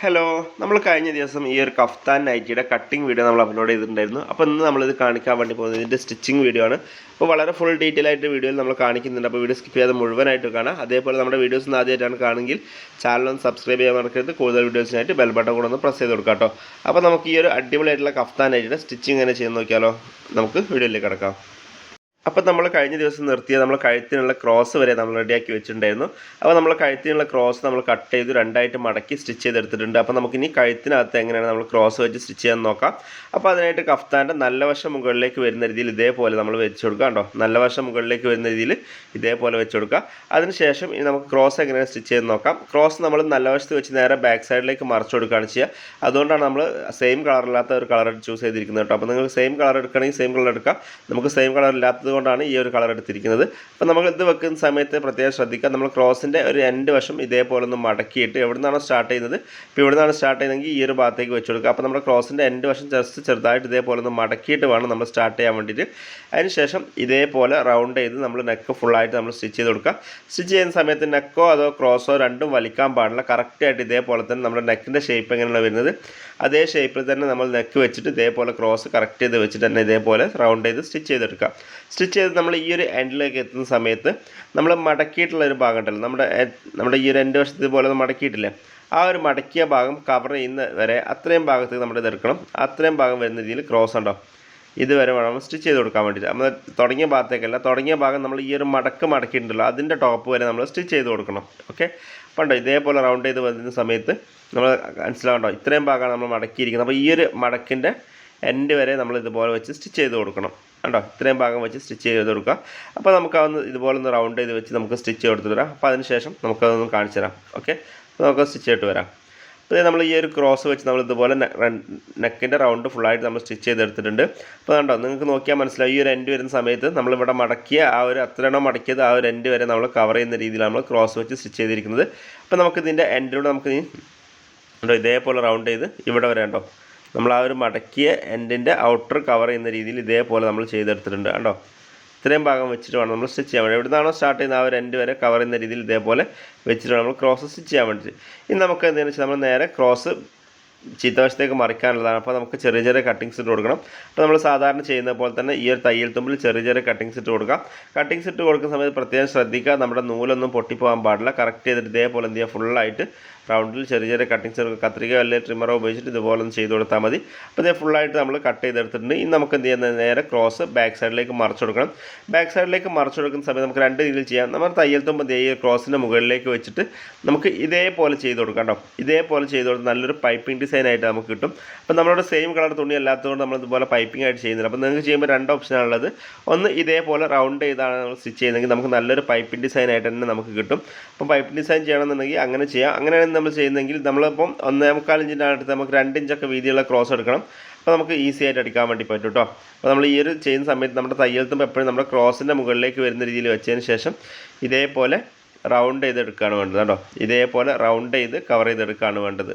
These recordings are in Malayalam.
ഹലോ നമ്മൾ കഴിഞ്ഞ ദിവസം ഈ ഒരു കഫ്താൻ നൈറ്റിയുടെ കട്ടിംഗ് വീഡിയോ നമ്മൾ അപ്ലോഡ് ചെയ്തിട്ടുണ്ടായിരുന്നു. അപ്പോൾ ഇന്ന് നമ്മളിത് കാണിക്കാൻ വേണ്ടി പോകുന്നത് ഇതിന്റെ സ്റ്റിച്ചിങ് വീഡിയോ ആണ്. അപ്പോൾ വളരെ ഫുൾ ഡീറ്റെയിൽ ആയിട്ട് വീഡിയോയിൽ നമ്മൾ കാണിക്കുന്നുണ്ട്. അപ്പോൾ വീഡിയോ സ്കിപ്പ് ചെയ്യാതെ മുഴുവനായിട്ട് കാണാം. അതേപോലെ നമ്മുടെ വീഡിയോസ് ആദ്യമായിട്ടാണ് കാണുമെങ്കിൽ ചാനൽ ഒന്ന് സബ്സ്ക്രൈബ് ചെയ്യാൻ മറക്കരുത്. കൂടുതൽ വീഡിയോസിനായിട്ട് ബെൽ ബട്ടൺ കൂടെ ഒന്ന് പ്രസ് ചെയ്ത് കൊടുക്കാം കേട്ടോ. അപ്പോൾ നമുക്ക് ഈ ഒരു അടിപൊളിയായിട്ടുള്ള കഫ്താൻ നൈറ്റിയുടെ സ്റ്റിച്ചിങ് എങ്ങനെ ചെയ്യുന്ന നോക്കിയാലോ. നമുക്ക് വീഡിയോയിലേക്ക് കിടക്കാം. അപ്പോൾ നമ്മൾ കഴിഞ്ഞ ദിവസം നിർത്തിയ നമ്മൾ കഴുത്തിനുള്ള ക്രോസ് വരെ നമ്മൾ റെഡിയാക്കി വെച്ചിട്ടുണ്ടായിരുന്നു. അപ്പോൾ നമ്മൾ കഴുത്തിനുള്ള ക്രോസ് നമ്മൾ കട്ട് ചെയ്ത് രണ്ടായിട്ട് മടക്കി സ്റ്റിച്ച് ചെയ്തെടുത്തിട്ടുണ്ട്. അപ്പോൾ നമുക്കിനി കഴുത്തിനകത്ത് എങ്ങനെയാണ് നമ്മൾ ക്രോസ് വെച്ച് സ്റ്റിച്ച് ചെയ്യാൻ നോക്കാം. അപ്പോൾ അതിനായിട്ട് കഫ്താന്റെ നല്ല വശം മുകളിലേക്ക് വരുന്ന രീതിയിൽ ഇതേപോലെ നമ്മൾ വെച്ച് കൊടുക്കുക കേട്ടോ നല്ല വശം മുകളിലേക്ക് വരുന്ന രീതിയിൽ ഇതേപോലെ വെച്ച് കൊടുക്കുക. അതിനുശേഷം ഇനി നമുക്ക് ക്രോസ് എങ്ങനെയാണ് സ്റ്റിച്ച് ചെയ്ത് നോക്കാം. ക്രോസ് നമ്മൾ നല്ല വശത്ത് വെച്ച് നേരെ ബാക്ക് സൈഡിലേക്ക് മറച്ചു കൊടുക്കുകയാണ് ചെയ്യുക. അതുകൊണ്ടാണ് നമ്മൾ സെയിം കളറില്ലാത്ത ഒരു കളർ ചൂസ് ചെയ്തിരിക്കുന്നത് കേട്ടോ. അപ്പോൾ നിങ്ങൾ സെയിം കളർ എടുക്കണമെങ്കിൽ സെയിം കളർ എടുക്കാം. നമുക്ക് സെയിം കളർ ഇല്ലാത്തത് കൊണ്ടാണ് ഈ ഒരു കളർ എടുത്തിരിക്കുന്നത്. അപ്പോൾ നമ്മൾ ഇത് വെക്കുന്ന സമയത്ത് പ്രത്യേകം ശ്രദ്ധിക്കുക. നമ്മൾ ക്രോസിന്റെ ഒരു രണ്ട് വശം ഇതേപോലെ ഒന്ന് മടക്കിയിട്ട് എവിടെ നിന്നാണോ സ്റ്റാർട്ട് ചെയ്യുന്നത്? ഇപ്പോൾ ഇവിടെ നിന്നാണ് സ്റ്റാർട്ട് ചെയ്യുന്നതെങ്കിൽ ഈ ഒരു ഭാഗത്തേക്ക് വെച്ച് കൊടുക്കുക. അപ്പോൾ നമ്മുടെ ക്രോസിന്റെ രണ്ട് വശം ജസ്റ്റ് ചെറുതായിട്ട് ഇതേപോലെ ഒന്ന് മടക്കിയിട്ട് വേണം നമ്മൾ സ്റ്റാർട്ട് ചെയ്യാൻ വേണ്ടിയിട്ട്. അതിനുശേഷം ഇതേപോലെ റൗണ്ട് ചെയ്ത് നമ്മൾ നെക്ക് ഫുള്ളായിട്ട് നമ്മൾ സ്റ്റിച്ച് ചെയ്ത് കൊടുക്കുക. സ്റ്റിച്ച് ചെയ്യുന്ന സമയത്ത് നെക്കോ അതോ ക്രോസോ രണ്ടും വലിക്കാൻ പാടില്ല. കറക്റ്റായിട്ട് ഇതേപോലെ തന്നെ നമ്മുടെ നെക്കിന്റെ ഷേപ്പ് എങ്ങനെയാണ് വരുന്നത്? അതേ ഷേപ്പിൽ തന്നെ നമ്മൾ നെക്ക് വെച്ചിട്ട് ഇതേപോലെ ക്രോസ് കറക്റ്റ് ചെയ്ത് വെച്ചിട്ട് തന്നെ ഇതേപോലെ റൗണ്ട് ചെയ്ത് സ്റ്റിച്ച് ചെയ്തെടുക്കുക. സ്റ്റിച്ച് ചെയ്ത് നമ്മൾ ഈ ഒരു എൻഡിലേക്ക് എത്തുന്ന സമയത്ത് നമ്മൾ മടക്കിയിട്ടുള്ള ഒരു ഭാഗം ഉണ്ടല്ലോ. നമ്മുടെ നമ്മുടെ ഈ ഒരു എന്റെ വശത്ത് ഒന്ന് മടക്കിയിട്ടില്ലേ? ആ ഒരു മടക്കിയ ഭാഗം കവർ ചെയ്യുന്ന വരെ അത്രയും ഭാഗത്ത് നമ്മൾ ഇതെടുക്കണം അത്രയും ഭാഗം വരുന്ന രീതിയിൽ ക്രോസ് ഉണ്ടോ? ഇതുവരെ വേണം സ്റ്റിച്ച് ചെയ്ത് കൊടുക്കാൻ വേണ്ടിയിട്ട്. നമ്മൾ തുടങ്ങിയ ഭാഗത്തേക്കല്ല തുടങ്ങിയ ഭാഗം നമ്മൾ ഈ ഒരു മടക്ക് മടക്കിയിട്ടുണ്ടല്ലോ അതിന്റെ ടോപ്പ് വരെ നമ്മൾ സ്റ്റിച്ച് ചെയ്ത് കൊടുക്കണം. ഓക്കെ പണ്ടോ ഇതേപോലെ റൗണ്ട് ചെയ്ത് വരുന്ന സമയത്ത് നമ്മൾ മനസ്സിലാവണ്ടോ? ഇത്രയും ഭാഗമാണ് നമ്മൾ മടക്കിയിരിക്കുന്നത്. അപ്പോൾ ഈ ഒരു മടക്കിന്റെ എൻഡ് വരെ നമ്മൾ ഇതുപോലെ വെച്ച് സ്റ്റിച്ച് ചെയ്ത് കൊടുക്കണം. കണ്ടോ? ഇത്രയും ഭാഗം വെച്ച് സ്റ്റിച്ച് ചെയ്ത് കൊടുക്കുക. അപ്പോൾ നമുക്ക് അതൊന്ന് ഇതുപോലെ ഒന്ന് റൗണ്ട് ചെയ്ത് വെച്ച് നമുക്ക് സ്റ്റിച്ച് കൊടുത്ത് തരാം അപ്പോൾ അതിന് ശേഷം നമുക്കതൊന്ന് കാണിച്ചു തരാം. ഓക്കെ അപ്പോൾ നമുക്ക് സ്റ്റിച്ച് ചെയ്തിട്ട് വരാം. അപ്പോൾ നമ്മൾ ഈ ഒരു ക്രോസ് വെച്ച് നമ്മൾ ഇതുപോലെ നെക്കിന്റെ റൗണ്ട് ഫുള്ളായിട്ട് നമ്മൾ സ്റ്റിച്ച് ചെയ്തെടുത്തിട്ടുണ്ട് അപ്പോൾ കണ്ടോ നിങ്ങൾക്ക് നോക്കിയാൽ മനസ്സിലാവും. ഈ ഒരു എൻഡ് വരുന്ന സമയത്ത് നമ്മളിവിടെ മടക്കിയ ആ ഒരു അത്രയെണ്ണം മടക്കിയത് ആ ഒരു എൻഡ് വരെ നമ്മൾ കവർ ചെയ്യുന്ന രീതിയിലാണ് നമ്മൾ ക്രോസ് വെച്ച് സ്റ്റിച്ച് ചെയ്തിരിക്കുന്നത്. അപ്പോൾ നമുക്ക് ഇതിന്റെ എൻഡിലൂടെ നമുക്ക് ഇതേപോലെ റൗണ്ട് ചെയ്ത് ഇവിടെ വരെ ഉണ്ടോ നമ്മൾ ആ ഒരു മടക്കിയ എൻഡിന്റെ ഔട്ടർ കവർ ചെയ്യുന്ന രീതിയിൽ ഇതേപോലെ നമ്മൾ ചെയ്തെടുത്തിട്ടുണ്ട് കണ്ടോ? ഇത്രയും ഭാഗം വെച്ചിട്ട് വേണം നമ്മൾ സ്റ്റിച്ച് ചെയ്യാൻ വേണ്ടി. എവിടെ നിന്നാണോ സ്റ്റാർട്ട് ചെയ്യുന്നത് ആ ഒരു എൻഡ് വരെ കവർ ചെയ്യുന്ന രീതിയിൽ ഇതേപോലെ വെച്ചിട്ട് നമ്മൾ ക്രോസ് സ്റ്റിച്ച് ചെയ്യാൻ വേണ്ടിയിട്ട്. ഇനി നമുക്ക് എന്താണെന്ന് വെച്ചാൽ നമ്മൾ നേരെ ക്രോസ് ചീത്തവശത്തേക്ക് മറിക്കാനുള്ളതാണ്. അപ്പോൾ നമുക്ക് ചെറിയ ചെറിയ കട്ടിങ്സ് ഇട്ട് കൊടുക്കണം. അപ്പോൾ നമ്മൾ സാധാരണ ചെയ്യുന്ന പോലെ തന്നെ ഈ ഒരു തയ്യൽ തുമ്പിൽ ചെറിയ ചെറിയ കട്ടിങ്സ് ഇട്ട് കൊടുക്കാം കട്ടിങ്സ് ഇട്ട് കൊടുക്കുന്ന സമയത്ത് പ്രത്യേകം ശ്രദ്ധിക്കുക. നമ്മുടെ നൂലൊന്നും പൊട്ടിപ്പോകാൻ പാടില്ല. കറക്റ്റ് ചെയ്തിട്ട് ഇതേപോലെ എന്ത് ചെയ്യുക? ഫുള്ളായിട്ട് റൗണ്ടിൽ ചെറിയ ചെറിയ കട്ടിങ്സ് കത്രിക അല്ലെങ്കിൽ ട്രിമ്മറോ ഉപയോഗിച്ചിട്ട് ഇതുപോലെ ഒന്ന് ചെയ്ത് കൊടുത്താൽ മതി. അപ്പോൾ ഇതേ ഫുള്ളായിട്ട് നമ്മൾ കട്ട് ചെയ്തെടുത്തിട്ടുണ്ട്. ഇനി നമുക്ക് എന്ത് ചെയ്യുന്നത് നേരെ ക്രോസ് ബാക്ക് സൈഡിലേക്ക് മറിച്ച് കൊടുക്കണം. ബാക്ക് സൈഡിലേക്ക് മറിച്ച് കൊടുക്കുന്ന സമയത്ത് നമുക്ക് രണ്ട് രീതിയിൽ ചെയ്യാം. നമ്മൾ തയ്യൽ തുമ്പ് ഈ ക്രോസിന്റെ മുകളിലേക്ക് വെച്ചിട്ട് നമുക്ക് ഇതേപോലെ ചെയ്ത് കൊടുക്കാം കേട്ടോ. ഇതേപോലെ ചെയ്ത് കൊടുത്ത് നല്ലൊരു പൈപ്പിംഗ് ഡിസൈൻ ആയിട്ട് നമുക്ക് കിട്ടും. അപ്പോൾ നമ്മളോട് സെയിം കളർ തുണി അല്ലാത്തതുകൊണ്ട് നമ്മൾ ഇതുപോലെ പൈപ്പിംഗ് ആയിട്ട് ചെയ്യുന്നില്ല. അപ്പോൾ നിങ്ങൾക്ക് ചെയ്യുമ്പോൾ രണ്ട് ഓപ്ഷനാണുള്ളത് ഒന്ന് ഇതേപോലെ റൗണ്ട് ചെയ്താണ് നമ്മൾ സ്റ്റിച്ച് ചെയ്യുന്നതെങ്കിൽ നമുക്ക് നല്ലൊരു പൈപ്പിംഗ് ഡിസൈൻ ആയിട്ട് തന്നെ നമുക്ക് കിട്ടും. അപ്പം പൈപ്പിംഗ് ഡിസൈൻ ചെയ്യണമെന്നുണ്ടെങ്കിൽ അങ്ങനെ ചെയ്യാം. അങ്ങനെയാണ് നമ്മൾ ചെയ്യുന്നതെങ്കിൽ നമ്മളിപ്പം ഒന്നേ മുക്കാൽ ഇഞ്ചിന്റെ അടുത്ത് നമുക്ക് രണ്ട് ഇഞ്ചൊക്കെ വീതിയുള്ള ക്രോസ് എടുക്കണം. അപ്പോൾ നമുക്ക് ഈസി ആയിട്ട് അടിക്കാൻ വേണ്ടി പറ്റും കേട്ടോ. അപ്പോൾ നമ്മൾ ഈ ഒരു ചെയ്യുന്ന സമയത്ത് നമ്മുടെ തയ്യൽത്തുമ്പോൾ എപ്പോഴും നമ്മുടെ ക്രോസിന്റെ മുകളിലേക്ക് വരുന്ന രീതിയിൽ വെച്ചതിന് ശേഷം ഇതേപോലെ റൗണ്ട് ചെയ്ത് ചെയ്തെടുക്കുകയാണ് വേണ്ടത് കേട്ടോ. ഇതേപോലെ റൗണ്ട് ചെയ്ത് കവർ ചെയ്തെടുക്കുകയാണ് വേണ്ടത്.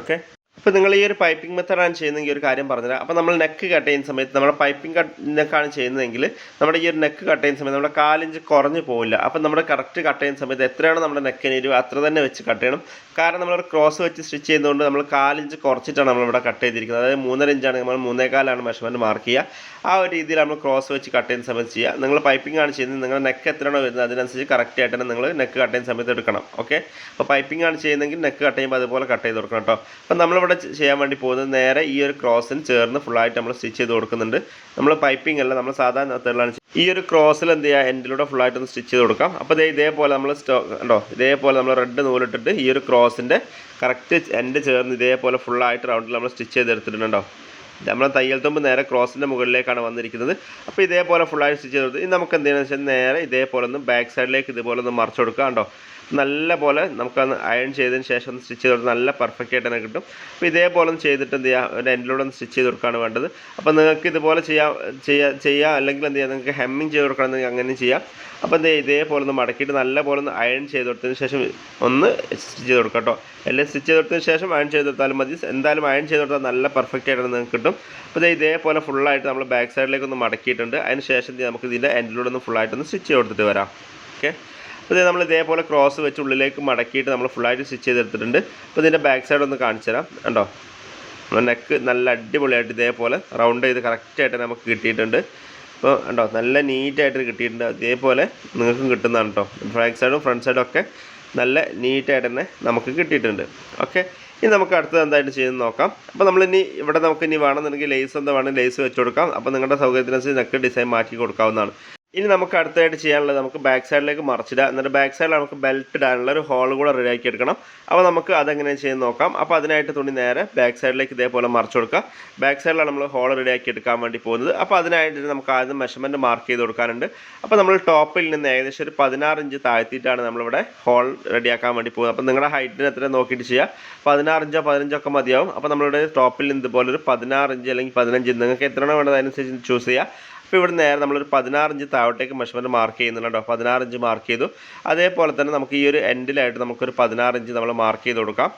ഓക്കെ അപ്പോൾ നിങ്ങൾ ഈ ഒരു പൈപ്പിംഗ് മെത്തഡാണ് ചെയ്യുന്നതെങ്കിൽ ഒരു കാര്യം പറഞ്ഞുതരാം. അപ്പോൾ നമ്മൾ നെക്ക് കട്ട് ചെയ്യുന്ന സമയത്ത് നമ്മുടെ പൈപ്പിംഗ് കട്ട് നെക്കാണ് ചെയ്യുന്നതെങ്കിൽ നമ്മുടെ ഈ ഒരു നെക്ക് കട്ട് ചെയ്യുന്ന സമയത്ത് നമ്മുടെ കാലിഞ്ച് കുറഞ്ഞു പോവില്ല. അപ്പോൾ നമ്മുടെ കറക്റ്റ് കട്ട് ചെയ്യുന്ന സമയത്ത് എത്രയാണോ നമ്മുടെ നെക്കിന് ഇരുവ് അത്ര തന്നെ വെച്ച് കട്ട് ചെയ്യണം. കാരണം നമ്മളൊരു ക്രോസ് വെച്ച് സ്റ്റിച്ച് ചെയ്യുന്നതുകൊണ്ട് നമ്മൾ കാലിഞ്ച് കുറച്ചിട്ടാണ് നമ്മൾ ഇവിടെ കട്ട് ചെയ്തിരിക്കുന്നത്. അതായത് മൂന്നര ഇഞ്ചാണ് നമ്മൾ മൂന്നേകാലാണ് മെഷർമെന്റ് മാർക്ക് ചെയ്യുക. ആ ഒരു രീതിയിൽ നമ്മൾ ക്രോസ് വെച്ച് കട്ട് ചെയ്യുന്ന സമയത്ത് ചെയ്യുക. നിങ്ങൾ പൈപ്പിംഗ് ആണ് ചെയ്യുന്നത്. നിങ്ങളുടെ നെക്ക് എത്രയാണോ വരുന്നത് അതിനനുസരിച്ച് കറക്റ്റ് ആയിട്ട് തന്നെ നിങ്ങൾ നെക്ക് കട്ട് ചെയ്യുന്ന സമയത്ത് എടുക്കണം. ഓക്കെ അപ്പോൾ പൈപ്പിംഗ് ആണ് ചെയ്യുന്നതെങ്കിൽ നെക്ക് കട്ട് ചെയ്യുമ്പോൾ അതുപോലെ കട്ട് ചെയ്ത് കൊടുക്കണം കേട്ടോ. അപ്പോൾ നമ്മളിവിടെ ചെ- ചെയ്യാൻ വേണ്ടി പോകുന്നത് നേരെ ഈ ഒരു ക്രോസിന് ചേർന്ന് ഫുള്ളായിട്ട് നമ്മൾ സ്റ്റിച്ച് ചെയ്ത് കൊടുക്കുന്നുണ്ട്. നമ്മൾ പൈപ്പിംഗ് അല്ല നമ്മൾ സാധാരണ മെത്തേഡിലാണ് ഈ ഒരു ക്രോസിൽ എന്ത് ചെയ്യുക എൻഡിലൂടെ ഫുള്ളായിട്ട് ഒന്ന് സ്റ്റിച്ച് ചെയ്ത് കൊടുക്കാം. അപ്പോൾ ഇതേ ഇതേപോലെ നമ്മൾ സ്റ്റോ കണ്ടോ ഇതേപോലെ നമ്മൾ റെഡ് നൂലിട്ടിട്ട് ഈ ഒരു ക്രോസിന്റെ കറക്റ്റ് എൻഡ് ചേർന്ന് ഇതേപോലെ ഫുള്ളായിട്ട് റൗണ്ടിൽ നമ്മൾ സ്റ്റിച്ച് ചെയ്തെടുത്തിട്ടുണ്ടോ നമ്മൾ തയ്യൽ തുമ്പ് നേരെ ക്രോസിന്റെ മുകളിലേക്കാണ് വന്നിരിക്കുന്നത്. അപ്പോൾ ഇതേപോലെ ഫുള്ളായി സ്റ്റിച്ച് ചെയ്ത് ഇനി നമുക്ക് എന്ത് ചെയ്യണമെന്ന് വെച്ചാൽ നേരെ ഇതേപോലെ ഒന്ന് ബാക്ക് സൈഡിലേക്ക് ഇതുപോലെ ഒന്ന് മറിച്ച് കൊടുക്കുക കണ്ടോ. നല്ല പോലെ നമുക്കത് അയൺ ചെയ്തതിന് ശേഷം സ്റ്റിച്ച് ചെയ്ത് നല്ല പെർഫെക്റ്റ് ആയിട്ട് തന്നെ കിട്ടും. അപ്പോൾ ഇതേപോലെ ഒന്ന് ചെയ്തിട്ട് എന്ത് ചെയ്യുക ഒരു എൻഡിലൂടെ ഒന്ന് സ്റ്റിച്ച് ചെയ്ത് കൊടുക്കുകയാണ് വേണ്ടത്. അപ്പോൾ നിങ്ങൾക്ക് ഇതുപോലെ ചെയ്യാം ചെയ്യാം ചെയ്യാം അല്ലെങ്കിൽ എന്ത് ചെയ്യാം നിങ്ങൾക്ക് ഹെമ്മിങ് ചെയ്ത് കൊടുക്കണമെങ്കിൽ അങ്ങനെയും ചെയ്യാം. അപ്പോൾ എന്ത് ചെയ്യുക ഇതേപോലെ ഒന്ന് മടക്കിയിട്ട് നല്ല പോലെ ഒന്ന് അയൺ ചെയ്ത് കൊടുത്തതിന് ശേഷം ഒന്ന് സ്റ്റിച്ച് ചെയ്ത് കൊടുക്കാം കേട്ടോ. എല്ലാം സ്റ്റിച്ച് ചെയ്ത് കൊടുത്തതിന് ശേഷം അയൺ ചെയ്ത് കൊടുത്താലും മതി. എന്തായാലും അയൺ ചെയ്ത് കൊടുത്താൽ നല്ല പെർഫെക്റ്റ് ആയിട്ട് നിങ്ങൾക്ക് കിട്ടും. അപ്പോൾ ഇതേപോലെ ഫുള്ളായിട്ട് നമ്മൾ ബാക്ക് സൈഡിലേക്ക് ഒന്ന് മടക്കിയിട്ടുണ്ട്. അതിന് ശേഷം നമുക്ക് ഇതിന്റെ എൻഡിലൂടെ ഒന്ന് ഫുള്ളായിട്ടൊന്ന് സ്റ്റിച്ച് ചെയ്ത് കൊടുത്തിട്ട് വരാം. ഓക്കെ അപ്പോൾ നമ്മൾ ഇതേപോലെ ക്രോസ് വെച്ച് ഉള്ളിലേക്ക് മടക്കിയിട്ട് നമ്മൾ ഫുള്ളായിട്ട് സ്റ്റിച്ച് ചെയ്തെടുത്തിട്ടുണ്ട്. അപ്പോൾ ഇതിന്റെ ബാക്ക് സൈഡ് ഒന്ന് കാണിച്ചു തരാം. കണ്ടോ? നെക്ക് നല്ല അടിപൊളിയായിട്ട് ഇതേപോലെ റൗണ്ട് ചെയ്ത് കറക്റ്റായിട്ട് നമുക്ക് കിട്ടിയിട്ടുണ്ട്. അപ്പോൾ കണ്ടോ? നല്ല നീറ്റായിട്ട് കിട്ടിയിട്ടുണ്ട്. അതേപോലെ നിങ്ങൾക്കും കിട്ടുന്നതാണ് കേട്ടോ. ബാക്ക് സൈഡും ഫ്രണ്ട് സൈഡും ഒക്കെ നല്ല നീറ്റായിട്ട് തന്നെ നമുക്ക് കിട്ടിയിട്ടുണ്ട്. ഓക്കെ? ഇനി നമുക്ക് അടുത്തത് എന്തായിട്ട് ചെയ്യുന്നത് നോക്കാം. അപ്പോൾ നമ്മളിനി ഇവിടെ നമുക്ക് ഇനി വേണമെന്നുണ്ടെങ്കിൽ ലേസ് എന്താ വേണമെങ്കിൽ ലേസ് വെച്ച് കൊടുക്കാം. അപ്പോൾ നിങ്ങളുടെ സൗകര്യത്തിനനുസരിച്ച് നെക്ക് ഡിസൈൻ മാറ്റി കൊടുക്കാവുന്നതാണ്. ഇനി നമുക്ക് അടുത്തതായിട്ട് ചെയ്യാനുള്ളത് നമുക്ക് ബാക്ക് സൈഡിലേക്ക് മറിച്ചിടുക. എന്നിട്ട് ബാക്ക് സൈഡിൽ നമുക്ക് ബെൽറ്റ് ഇടാനുള്ള ഒരു ഹോൾ കൂടെ റെഡിയാക്കി എടുക്കണം. അപ്പോൾ നമുക്ക് അതെങ്ങനെ ചെയ്യാൻ നോക്കാം. അപ്പോൾ അതിനായിട്ട് തുണി നേരെ ബാക്ക് സൈഡിലേക്ക് ഇതേപോലെ മറിച്ച് കൊടുക്കുക. ബാക്ക് സൈഡിലാണ് നമ്മൾ ഹോൾ റെഡിയാക്കി എടുക്കാൻ വേണ്ടി പോകുന്നത്. അപ്പോൾ അതിനായിട്ട് നമുക്ക് ആദ്യം മെഷർമെന്റ് മാർക്ക് ചെയ്ത് കൊടുക്കാനുണ്ട്. അപ്പോൾ നമ്മൾ ടോപ്പിൽ നിന്ന് ഏകദേശം ഒരു പതിനാറ് ഇഞ്ച് താഴ്ത്തിയിട്ടാണ് നമ്മളിവിടെ ഹോൾ റെഡിയാക്കാൻ വേണ്ടി പോകുന്നത്. അപ്പോൾ നിങ്ങളുടെ ഹൈറ്റിന് എത്ര നോക്കിയിട്ട് ചെയ്യുക. പതിനാറ് ഇഞ്ചോ പതിനഞ്ചോ ഒക്കെ മതിയാവും. അപ്പോൾ നമ്മളുടെ ടോപ്പിൽ നിന്ന് ഇതുപോലെ ഒരു പതിനാറ് ഇഞ്ച് അല്ലെങ്കിൽ പതിനഞ്ച് നിങ്ങൾക്ക് എത്രയാണോ വേണ്ടത് അതിനനുസരിച്ച് ചൂസ് ചെയ്യുക. അപ്പോൾ ഇവിടെ നേരെ നമ്മളൊരു പതിനാറിഞ്ച് താഴോട്ടേക്ക് മെഷർമെന്റ് മാർക്ക് ചെയ്യുന്നുണ്ട് കേട്ടോ. പതിനാറ് ഇഞ്ച് മാർക്ക് ചെയ്തു. അതേപോലെ തന്നെ നമുക്ക് ഈ ഒരു എൻഡിലായിട്ട് നമുക്കൊരു പതിനാറിഞ്ച് നമ്മൾ മാർക്ക് ചെയ്ത് കൊടുക്കാം.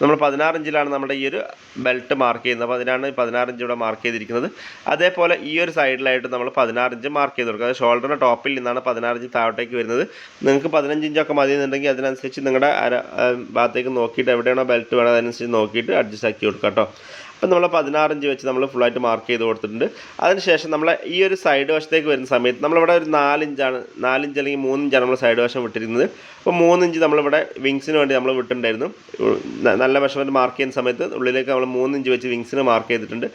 നമ്മൾ പതിനാറ് ഇഞ്ചിലാണ് നമ്മുടെ ഈ ഒരു ബെൽറ്റ് മാർക്ക് ചെയ്യുന്നത്. അപ്പോൾ അതിനാണ് പതിനാറിഞ്ച് ഇവിടെ മാർക്ക് ചെയ്തിരിക്കുന്നത്. അതേപോലെ ഈ ഒരു സൈഡിലായിട്ട് നമ്മൾ പതിനാറ് ഇഞ്ച് മാർക്ക് ചെയ്ത് കൊടുക്കുക അത് ഷോൾഡറിന്റെ ടോപ്പിൽ നിന്നാണ് പതിനാറ് ഇഞ്ച് താഴോട്ടേക്ക് വരുന്നത്. നിങ്ങൾക്ക് പതിനഞ്ച് ഇഞ്ചൊക്കെ മതി എന്നുണ്ടെങ്കിൽ അതിനനുസരിച്ച് നിങ്ങളുടെ ഭാഗത്തേക്ക് നോക്കിയിട്ട് എവിടെയാണോ ബെൽറ്റ് വേണം അതനുസരിച്ച് നോക്കിയിട്ട് അഡ്ജസ്റ്റ് ആക്കി കൊടുക്കുക കേട്ടോ. അപ്പം നമ്മൾ പതിനാറ് ഇഞ്ച് വെച്ച് നമ്മൾ ഫുള്ളായിട്ട് മാർക്ക് ചെയ്ത് കൊടുത്തിട്ടുണ്ട്. അതിനുശേഷം നമ്മൾ ഈ ഒരു സൈഡ് വശത്തേക്ക് വരുന്ന സമയത്ത് നമ്മളിവിടെ ഒരു നാലിഞ്ചാണ് നാലിഞ്ച് അല്ലെങ്കിൽ മൂന്നിഞ്ചാണ് നമ്മൾ സൈഡ് വശം വിട്ടിരുന്നത്. അപ്പോൾ മൂന്നിഞ്ച് നമ്മളിവിടെ വിങ്സിന് വേണ്ടി നമ്മൾ വിട്ടിട്ടുണ്ടായിരുന്നു. നല്ല വശം മാർക്ക് ചെയ്യുന്ന സമയത്ത് ഉള്ളിലേക്ക് നമ്മൾ മൂന്നിഞ്ച് വെച്ച് വിങ്സിന് മാർക്ക് ചെയ്തിട്ടുണ്ട്.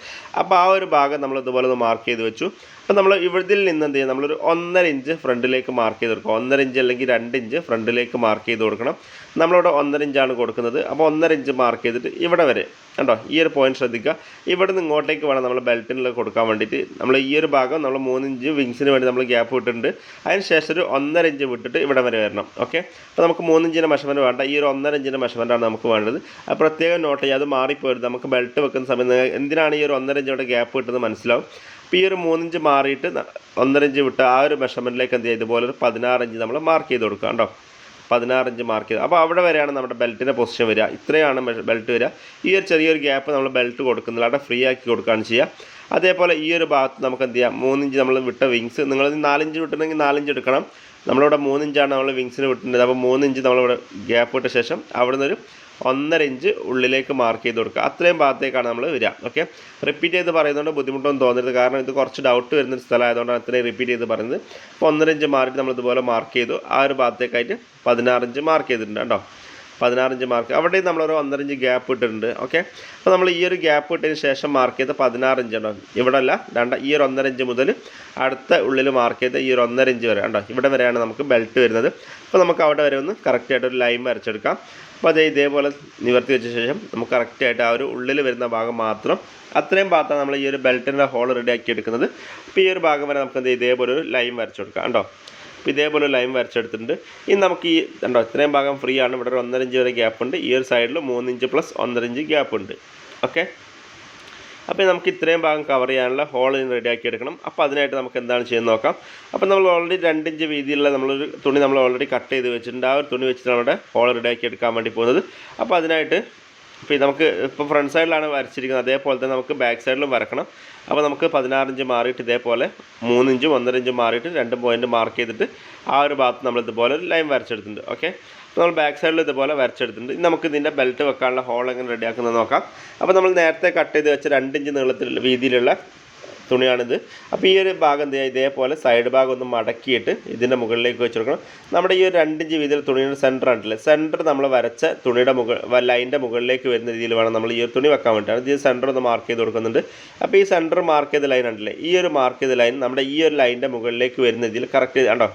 അപ്പോൾ ആ ഒരു ഭാഗം നമ്മൾ ഇതുപോലെ ഒന്ന് മാർക്ക് ചെയ്ത് വെച്ചു. അപ്പോൾ നമ്മൾ ഇവിടത്തിൽ നിന്ന് എന്ത് ചെയ്യുക നമ്മളൊരു ഒന്നര ഇഞ്ച് ഫ്രണ്ടിലേക്ക് മാർക്ക് ചെയ്ത് കൊടുക്കുക ഒന്നര ഇഞ്ച് അല്ലെങ്കിൽ രണ്ട് ഇഞ്ച് ഫ്രണ്ടിലേക്ക് മാർക്ക് ചെയ്ത് കൊടുക്കണം. നമ്മളിവിടെ ഒന്നര ഇഞ്ചാണ് കൊടുക്കുന്നത്. അപ്പോൾ ഒന്നര ഇഞ്ച് മാർക്ക് ചെയ്തിട്ട് ഇവിടെ വരെ കണ്ടോ? ഈ ഒരു പോയിന്റ് ശ്രദ്ധിക്കുക. ഇവിടെ നിന്ന് ഇങ്ങോട്ടേക്ക് വേണം നമ്മൾ ബെൽറ്റിനുള്ള കൊടുക്കാൻ വേണ്ടിയിട്ട്. നമ്മൾ ഈ ഒരു ഭാഗം നമ്മൾ മൂന്നിഞ്ച് വിങ്സിന് വേണ്ടി നമ്മൾ ഗ്യാപ്പ് വിട്ടിട്ടുണ്ട് അതിന് ശേഷം ഒരു ഒന്നര ഇഞ്ച് വിട്ടിട്ട് ഇവിടെ വരെ വരണം. ഓക്കെ അപ്പോൾ നമുക്ക് മൂന്നിഞ്ചിന്റെ മെഷർമെന്റ് വേണ്ട. ഈ ഒരു ഒന്നര ഇഞ്ചിന്റെ മെഷർമെന്റാണ് നമുക്ക് വേണ്ടത്. അത് പ്രത്യേകം നോട്ട് ചെയ്യുക. അത് മാറിപ്പോയത് നമുക്ക് ബെൽറ്റ് വെക്കുന്ന സമയത്ത് എന്തിനാണ് ഈ ഒരു ഒന്നര ഇഞ്ചോടെ ഗ്യാപ്പ് കിട്ടുന്നത് മനസ്സിലാവും? അപ്പോൾ ഈ ഒരു മൂന്നിഞ്ച് മാറിയിട്ട് ഒന്നരഞ്ച് വിട്ട് ആ ഒരു മെഷർമെന്റിലേക്ക് എന്ത് ചെയ്യുക ഇതുപോലെ ഒരു പതിനാറഞ്ച് നമ്മൾ മാർക്ക് ചെയ്ത് കൊടുക്കുക കേട്ടോ. പതിനാറഞ്ച് മാർക്ക് ചെയ്ത്. അപ്പോൾ അവിടെ വരെയാണ് നമ്മുടെ ബെൽറ്റിന്റെ പൊസിഷൻ വരിക. ഇത്രയാണ് ബെൽറ്റ് വരിക. ഈ ഒരു ചെറിയൊരു ഗ്യാപ്പ് നമ്മൾ ബെൽറ്റ് കൊടുക്കുന്നില്ല. അവിടെ ഫ്രീ ആക്കി കൊടുക്കുകയാണ് ചെയ്യുക. അതേപോലെ ഈ ഒരു ഭാഗത്ത് നമുക്ക് എന്ത് ചെയ്യാം? മൂന്നിഞ്ച് നമ്മൾ വിട്ട വിങ്സ് നിങ്ങൾ നാലിഞ്ച് വിട്ടണമെങ്കിൽ നാലിഞ്ച് എടുക്കണം. നമ്മളിവിടെ മൂന്നിഞ്ചാണ് നമ്മൾ വിങ്സിന് വിട്ടിട്ടുണ്ട് അപ്പോൾ മൂന്നിഞ്ച് നമ്മളിവിടെ ഗ്യാപ്പ് വിട്ട ശേഷം അവിടെ നിന്നൊരു ഒന്നര ഇഞ്ച് ഉള്ളിലേക്ക് മാർക്ക് ചെയ്ത് കൊടുക്കുക. അത്രയും ഭാഗത്തേക്കാണ് നമ്മൾ വരിക. ഓക്കെ റിപ്പീറ്റ് ചെയ്ത് പറയുന്നതുകൊണ്ട് ബുദ്ധിമുട്ടൊന്നും തോന്നരുത്. കാരണം ഇത് കുറച്ച് ഡൗട്ട് വരുന്ന സ്ഥലമായതുകൊണ്ടാണ് അത്രയും റിപ്പീറ്റ് ചെയ്ത് പറയുന്നത്. അപ്പോൾ ഒന്നര ഇഞ്ച് മാറിയിട്ട് നമ്മൾ ഇതുപോലെ മാർക്ക് ചെയ്തു. ആ ഒരു ഭാഗത്തേക്കായിട്ട് പതിനാറ് ഇഞ്ച് മാർക്ക് ചെയ്തിട്ടുണ്ട് കേട്ടോ. പതിനാറ് ഇഞ്ച് മാർക്ക് അവിടെ നമ്മൾ ഒരു ഒന്നരഞ്ച് ഗ്യാപ്പ് ഇട്ടിട്ടുണ്ട്. ഓക്കെ അപ്പോൾ നമ്മൾ ഈ ഒരു ഗ്യാപ്പ് ഇട്ടതിന് ശേഷം മാർക്ക് ചെയ്ത പതിനാറിഞ്ച് ഉണ്ടോ ഇവിടെ അല്ല രണ്ട ഈ ഒരു ഒന്നരഞ്ച് മുതൽ അടുത്ത ഉള്ളിൽ മാർക്ക് ചെയ്ത ഈ ഒരു ഒന്നരഞ്ച് വരെ ഉണ്ടോ ഇവിടെ വരെയാണ് നമുക്ക് ബെൽറ്റ് വരുന്നത്. അപ്പോൾ നമുക്ക് അവിടെ വരെ ഒന്ന് കറക്റ്റായിട്ട് ഒരു ലൈൻ വരച്ചെടുക്കാം. അപ്പോൾ അതേ ഇതേപോലെ നിവർത്തി വെച്ച ശേഷം നമുക്ക് കറക്റ്റായിട്ട് ആ ഒരു ഉള്ളിൽ വരുന്ന ഭാഗം മാത്രം അത്രയും ഭാഗത്താണ് നമ്മൾ ഈ ഒരു ബെൽറ്റിന്റെ ഹോൾ റെഡിയാക്കി എടുക്കുന്നത്. അപ്പോൾ ഈ ഒരു ഭാഗം വരെ നമുക്ക് എന്ത്? ഇതേപോലെ ഒരു ലൈൻ വരച്ചു കൊടുക്കാം കണ്ടോ? അപ്പോൾ ഇതേപോലെ ലൈൻ വരച്ചെടുത്തിട്ടുണ്ട്. ഇനി നമുക്ക് ഈ കണ്ടോ ഇത്രയും ഭാഗം ഫ്രീ ആണ്. ഇവിടെ ഒരു ഒന്നര ഇഞ്ച് വരെ ഗ്യാപ്പ് ഉണ്ട്. ഈ ഒരു സൈഡിൽ മൂന്ന് ഇഞ്ച് പ്ലസ് ഒന്നര ഇഞ്ച് ഗ്യാപ്പ് ഉണ്ട്. ഓക്കെ അപ്പോൾ നമുക്ക് ഇത്രയും ഭാഗം കവർ ചെയ്യാനുള്ള ഹോൾ റെഡിയാക്കി എടുക്കണം. അപ്പോൾ അതിനായിട്ട് നമുക്ക് എന്താണ് ചെയ്യുന്നത് നോക്കാം. അപ്പോൾ നമ്മൾ ഓൾറെഡി രണ്ട് ഇഞ്ച് വീതിയുള്ള നമ്മളൊരു തുണി നമ്മൾ ഓൾറെഡി കട്ട് ചെയ്ത് വെച്ചിട്ടുണ്ട്. ആ ഒരു തുണി വെച്ചിട്ട് നമ്മുടെ ഹോൾ റെഡിയാക്കി എടുക്കാൻ വേണ്ടി പോകുന്നത്. അപ്പോൾ അതിനായിട്ട് ഇപ്പോൾ നമുക്ക് ഇപ്പോൾ ഫ്രണ്ട് സൈഡിലാണ് വരച്ചിരിക്കുന്നത്. അതേപോലെ തന്നെ നമുക്ക് ബാക്ക് സൈഡിലും വരക്കണം. അപ്പോൾ നമുക്ക് പതിനാറ് ഇഞ്ച് മാറിയിട്ട് ഇതേപോലെ മൂന്ന് ഇഞ്ചും ഒന്നര ഇഞ്ചും മാറിയിട്ട് രണ്ട് പോയിന്റ് മാർക്ക് ചെയ്തിട്ട് ആ ഒരു ഭാഗത്ത് നമ്മൾ ഇതുപോലെ ഒരു ലൈൻ വരച്ചെടുത്തിട്ടുണ്ട്. ഓക്കെ അപ്പോൾ നമ്മൾ ബാക്ക് സൈഡിൽ ഇതുപോലെ വരച്ചെടുത്തിട്ടുണ്ട്. ഇനി നമുക്ക് ഇതിന്റെ ബെൽറ്റ് വെക്കാനുള്ള ഹോൾ എങ്ങനെ റെഡിയാക്കുന്നത് നോക്കാം. അപ്പോൾ നമ്മൾ നേരത്തെ കട്ട് ചെയ്ത് വെച്ച രണ്ട് ഇഞ്ച് രീതിയിലുള്ള തുണിയാണിത്. അപ്പോൾ ഈ ഒരു ഭാഗം ഇതേപോലെ സൈഡ് ഭാഗം ഒന്ന് മടക്കിയിട്ട് ഇതിന്റെ മുകളിലേക്ക് വെച്ച് കൊടുക്കണം നമ്മുടെ ഈ ഒരു രണ്ടിഞ്ച് വീതിയിൽ തുണിയുടെ സെന്റർ ഉണ്ടല്ലേ സെന്റർ നമ്മൾ വരച്ച തുണിയുടെ മുകൾ ലൈന്റെ മുകളിലേക്ക് വരുന്ന രീതിയിൽ വേണം നമ്മൾ ഈ ഒരു തുണി വെക്കാൻ വേണ്ടിയിട്ടാണ് ഇത് സെന്റർ ഒന്ന് മാർക്ക് ചെയ്ത് കൊടുക്കുന്നുണ്ട്. അപ്പോൾ ഈ സെന്റർ മാർക്ക് ചെയ്ത ലൈൻ ഉണ്ടല്ലേ? ഈ ഒരു മാർക്ക് ചെയ്ത ലൈൻ നമ്മുടെ ഈ ഒരു ലൈന്റെ മുകളിലേക്ക് വരുന്ന രീതിയിൽ കറക്റ്റ് ചെയ്ത് കണ്ടോ?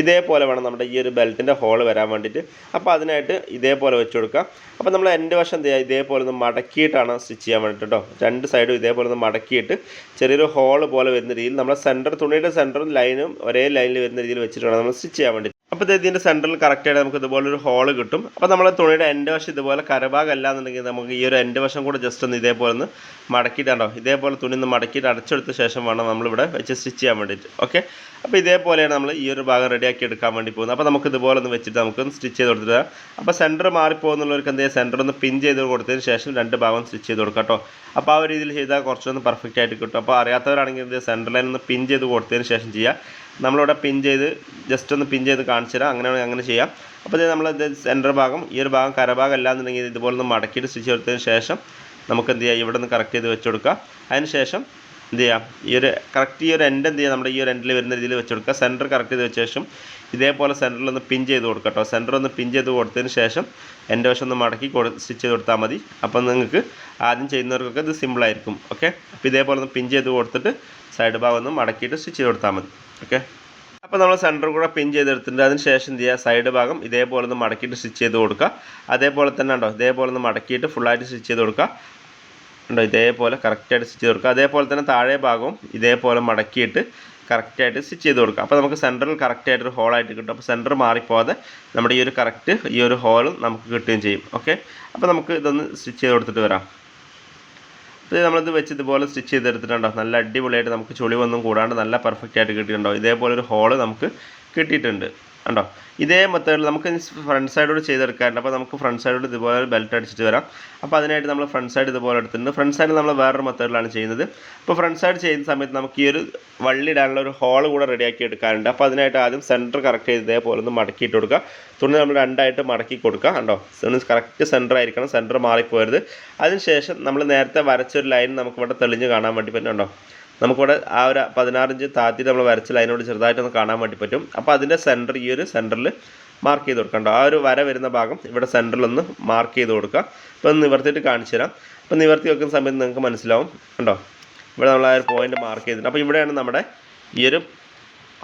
ഇതേപോലെ വേണം നമ്മുടെ ഈ ഒരു ബെൽറ്റിന്റെ ഹോൾ വരാൻ വേണ്ടിയിട്ട്. അപ്പോൾ അതിനായിട്ട് ഇതേപോലെ വെച്ച് കൊടുക്കുക അപ്പോൾ നമ്മൾ എന്റെ വശം ഇതേപോലെ ഒന്ന് മടക്കിയിട്ടാണ് സ്റ്റിച്ച് ചെയ്യാൻ വേണ്ടിയിട്ട് കേട്ടോ. രണ്ട് സൈഡും ഇതേപോലെ ഒന്ന് മടക്കിയിട്ട് ചെറിയൊരു ഹോൾ പോലെ വരുന്ന രീതിയിൽ നമ്മുടെ സെന്റർ തുണിയുടെ സെന്ററും ലൈനും ഒരേ ലൈനിൽ വരുന്ന രീതിയിൽ വെച്ചിട്ട് വേണം നമ്മൾ സ്റ്റിച്ച് ചെയ്യാൻ വേണ്ടി അപ്പോൾ ഇത് ഇതിന്റെ സെന്ററിൽ കറക്റ്റായിട്ട് നമുക്ക് ഇതുപോലെ ഒരു ഹോൾ കിട്ടും. അപ്പോൾ നമ്മൾ തുണിയുടെ എന്റെ വശം ഇതുപോലെ കരഭാഗം അല്ല എന്നുണ്ടെങ്കിൽ നമുക്ക് ഈ ഒരു എന്റെ വശം കൂടെ ജസ്റ്റ് ഒന്ന് ഇതേപോലെ ഒന്ന് മടക്കിയിട്ടുണ്ടോ ഇതേപോലെ തുണി ഒന്ന് മടക്കിയിട്ട് അടച്ചെടുത്ത ശേഷം വേണം നമ്മളിവിടെ വെച്ച് സ്റ്റിച്ച് ചെയ്യാൻ വേണ്ടിയിട്ട്. ഓക്കെ അപ്പോൾ ഇതേപോലെയാണ് നമ്മൾ ഈ ഒരു ഭാഗം റെഡിയാക്കി എടുക്കാൻ വേണ്ടി പോകുന്നത്. അപ്പോൾ നമുക്ക് ഇതുപോലെ ഒന്ന് വെച്ചിട്ട് നമുക്ക് സ്റ്റിച്ച് ചെയ്ത് കൊടുത്തിട്ട് അപ്പോൾ സെന്റർ മാറിപ്പോകുന്നുള്ളവർക്ക് എന്തെങ്കിലും സെന്റർ ഒന്ന് പിൻ ചെയ്ത് കൊടുത്തതിന് ശേഷം രണ്ട് ഭാഗം സ്റ്റിച്ച് ചെയ്ത് കൊടുക്കാം കേട്ടോ. അപ്പോൾ ആ ഒരു രീതിയിൽ ചെയ്താൽ കുറച്ചൊന്ന് പെർഫെക്റ്റ് ആയിട്ട് കിട്ടും. അപ്പോൾ അറിയാത്തവരാണെങ്കിൽ എന്ത് സെന്റർ ലൈൻ ഒന്ന് പിൻ ചെയ്ത് കൊടുത്തതിന് ശേഷം ചെയ്യുക നമ്മളിവിടെ പിൻ ചെയ്ത് ജസ്റ്റ് ഒന്ന് പിൻ ചെയ്ത് കാണിച്ചു തരാം. അങ്ങനെ അങ്ങനെ ചെയ്യാം. അപ്പോൾ നമ്മൾ ഇത് സെന്റർ ഭാഗം ഈ ഒരു ഭാഗം കരഭാഗം അല്ലാന്നുണ്ടെങ്കിൽ ഇതുപോലെ ഒന്ന് മടക്കിയിട്ട് സ്റ്റിച്ച് കൊടുത്തതിന് ശേഷം നമുക്ക് എന്ത് ചെയ്യാം? ഇവിടെ നിന്ന് കറക്റ്റ് ചെയ്ത് വെച്ച് കൊടുക്കുക അതിന് ശേഷം എന്ത് ചെയ്യാം? ഈ ഒരു കറക്റ്റ് ഈ ഒരു എൻഡ് എന്ത് ചെയ്യാം? നമ്മുടെ ഈ ഒരു എൻഡിൽ വരുന്ന രീതിയിൽ വെച്ച് കൊടുക്കുക. സെന്റർ കറക്റ്റ് ചെയ്ത് വെച്ച ശേഷം ഇതേപോലെ സെന്ററിൽ ഒന്ന് പിൻ ചെയ്ത് കൊടുക്കുക കേട്ടോ. സെന്റർ ഒന്ന് പിൻ ചെയ്ത് കൊടുത്തതിന് ശേഷം എന്റെ വശം ഒന്ന് മടക്കി സ്റ്റിച്ച് ചെയ്ത് കൊടുത്താൽ മതി. അപ്പം നിങ്ങൾക്ക് ആദ്യം ചെയ്യുന്നവർക്കൊക്കെ ഇത് സിമ്പിളായിരിക്കും ഓക്കെ അപ്പോൾ ഇതേപോലെ ഒന്ന് പിൻ ചെയ്ത് കൊടുത്തിട്ട് സൈഡ് ഭാഗം ഒന്ന് മടക്കിയിട്ട് സ്റ്റിച്ച് ചെയ്ത് കൊടുത്താൽ മതി. ഓക്കെ? അപ്പോൾ നമ്മൾ സെന്റർ കൂടെ പിൻ ചെയ്തെടുത്തിട്ടുണ്ട്. അതിന് ശേഷം എന്ത് ചെയ്യുക? സൈഡ് ഭാഗം ഇതേപോലെ ഒന്ന് മടക്കിയിട്ട് സ്റ്റിച്ച് ചെയ്ത് കൊടുക്കുക. അതേപോലെ തന്നെ ഉണ്ടോ ഇതേപോലെ ഒന്ന് മടക്കിയിട്ട് ഫുള്ളായിട്ട് സ്റ്റിച്ച് ചെയ്ത് കൊടുക്കുക. ഉണ്ടോ ഇതേപോലെ കറക്റ്റായിട്ട് സ്റ്റിച്ച് ചെയ്ത് കൊടുക്കുക. അതേപോലെ തന്നെ താഴെ ഭാഗവും ഇതേപോലെ മടക്കിയിട്ട് കറക്റ്റായിട്ട് സ്റ്റിച്ച് ചെയ്ത് കൊടുക്കുക. അപ്പോൾ നമുക്ക് സെന്ററിൽ കറക്റ്റായിട്ടൊരു ഹോളായിട്ട് കിട്ടും. അപ്പോൾ സെന്റർ മാറിപ്പോകാതെ നമ്മുടെ ഈ ഒരു കറക്റ്റ് ഈ ഒരു ഹോളും നമുക്ക് കിട്ടുകയും ചെയ്യും. ഓക്കെ? അപ്പോൾ നമുക്ക് ഇതൊന്ന് സ്റ്റിച്ച് ചെയ്ത് കൊടുത്തിട്ട് വരാം. ഇത് നമ്മളിത് വെച്ച് ഇതുപോലെ സ്റ്റിച്ച് ചെയ്തെടുത്തിട്ടുണ്ടോ? നല്ല അടിപൊളിയായിട്ട് നമുക്ക് ചുളിവൊന്നും കൂടാണ്ട് നല്ല പെർഫെക്റ്റ് ആയിട്ട് കിട്ടിയിട്ടുണ്ടോ? ഇതേപോലെ ഒരു ഹോൾ നമുക്ക് കിട്ടിയിട്ടുണ്ട്. കണ്ടോ? ഇതേ മെത്തേഡിൽ നമുക്ക് ഫ്രണ്ട് സൈഡോട് ചെയ്തെടുക്കാറുണ്ട് അപ്പോൾ നമുക്ക് ഫ്രണ്ട് സൈഡോട് ഇതുപോലെ ബെൽറ്റ് അടിച്ചിട്ട് വരാം. അപ്പോൾ അതിനായിട്ട് നമ്മൾ ഫ്രണ്ട് സൈഡ് ഇതുപോലെ എടുത്തിട്ടുണ്ട്. ഫ്രണ്ട് സൈഡ് നമ്മൾ വേറൊരു മെത്തേഡിലാണ് ചെയ്യുന്നത്. അപ്പോൾ ഫ്രണ്ട് സൈഡ് ചെയ്യുന്ന സമയത്ത് നമുക്ക് ഈ ഒരു വള്ളിയിടാനുള്ള ഒരു ഹോൾ കൂടെ റെഡിയാക്കി എടുക്കാറുണ്ട് അപ്പോൾ അതിനായിട്ട് ആദ്യം സെന്റർ കറക്റ്റ് ചെയ്ത് ഇതേപോലെ ഒന്ന് മടക്കിയിട്ട് കൊടുക്കുക. തുണി നമ്മൾ രണ്ടായിട്ട് മടക്കി കൊടുക്കുക. കണ്ടോ? തുണി കറക്റ്റ് സെന്റർ ആയിരിക്കണം. സെന്റർ മാറിപ്പോരുത്. അതിനുശേഷം നമ്മൾ നേരത്തെ വരച്ചൊരു ലൈൻ നമുക്ക് ഇവിടെ തെളിഞ്ഞ് കാണാൻ വേണ്ടി പറ്റുന്നുണ്ടോ നമുക്കിവിടെ ആ ഒരു പതിനാറിഞ്ച് താത്തി നമ്മൾ വരച്ച ലൈനോട് ചെറുതായിട്ടൊന്ന് കാണാൻ വേണ്ടി പറ്റും. അപ്പോൾ അതിന്റെ സെന്റർ ഈ ഒരു സെന്ററിൽ മാർക്ക് ചെയ്ത് കൊടുക്കണ്ട ആ ഒരു വര വരുന്ന ഭാഗം ഇവിടെ സെന്ററിൽ ഒന്ന് മാർക്ക് ചെയ്ത് കൊടുക്കുക ഇപ്പോൾ നിവർത്തിയിട്ട് കാണിച്ചു തരാം. അപ്പോൾ നിവർത്തി വെക്കുന്ന സമയത്ത് നിങ്ങൾക്ക് മനസ്സിലാവും. കണ്ടോ? ഇവിടെ നമ്മൾ ആ ഒരു പോയിന്റ് മാർക്ക് ചെയ്തിട്ടുണ്ട്. അപ്പോൾ ഇവിടെയാണ് നമ്മുടെ ഈ ഒരു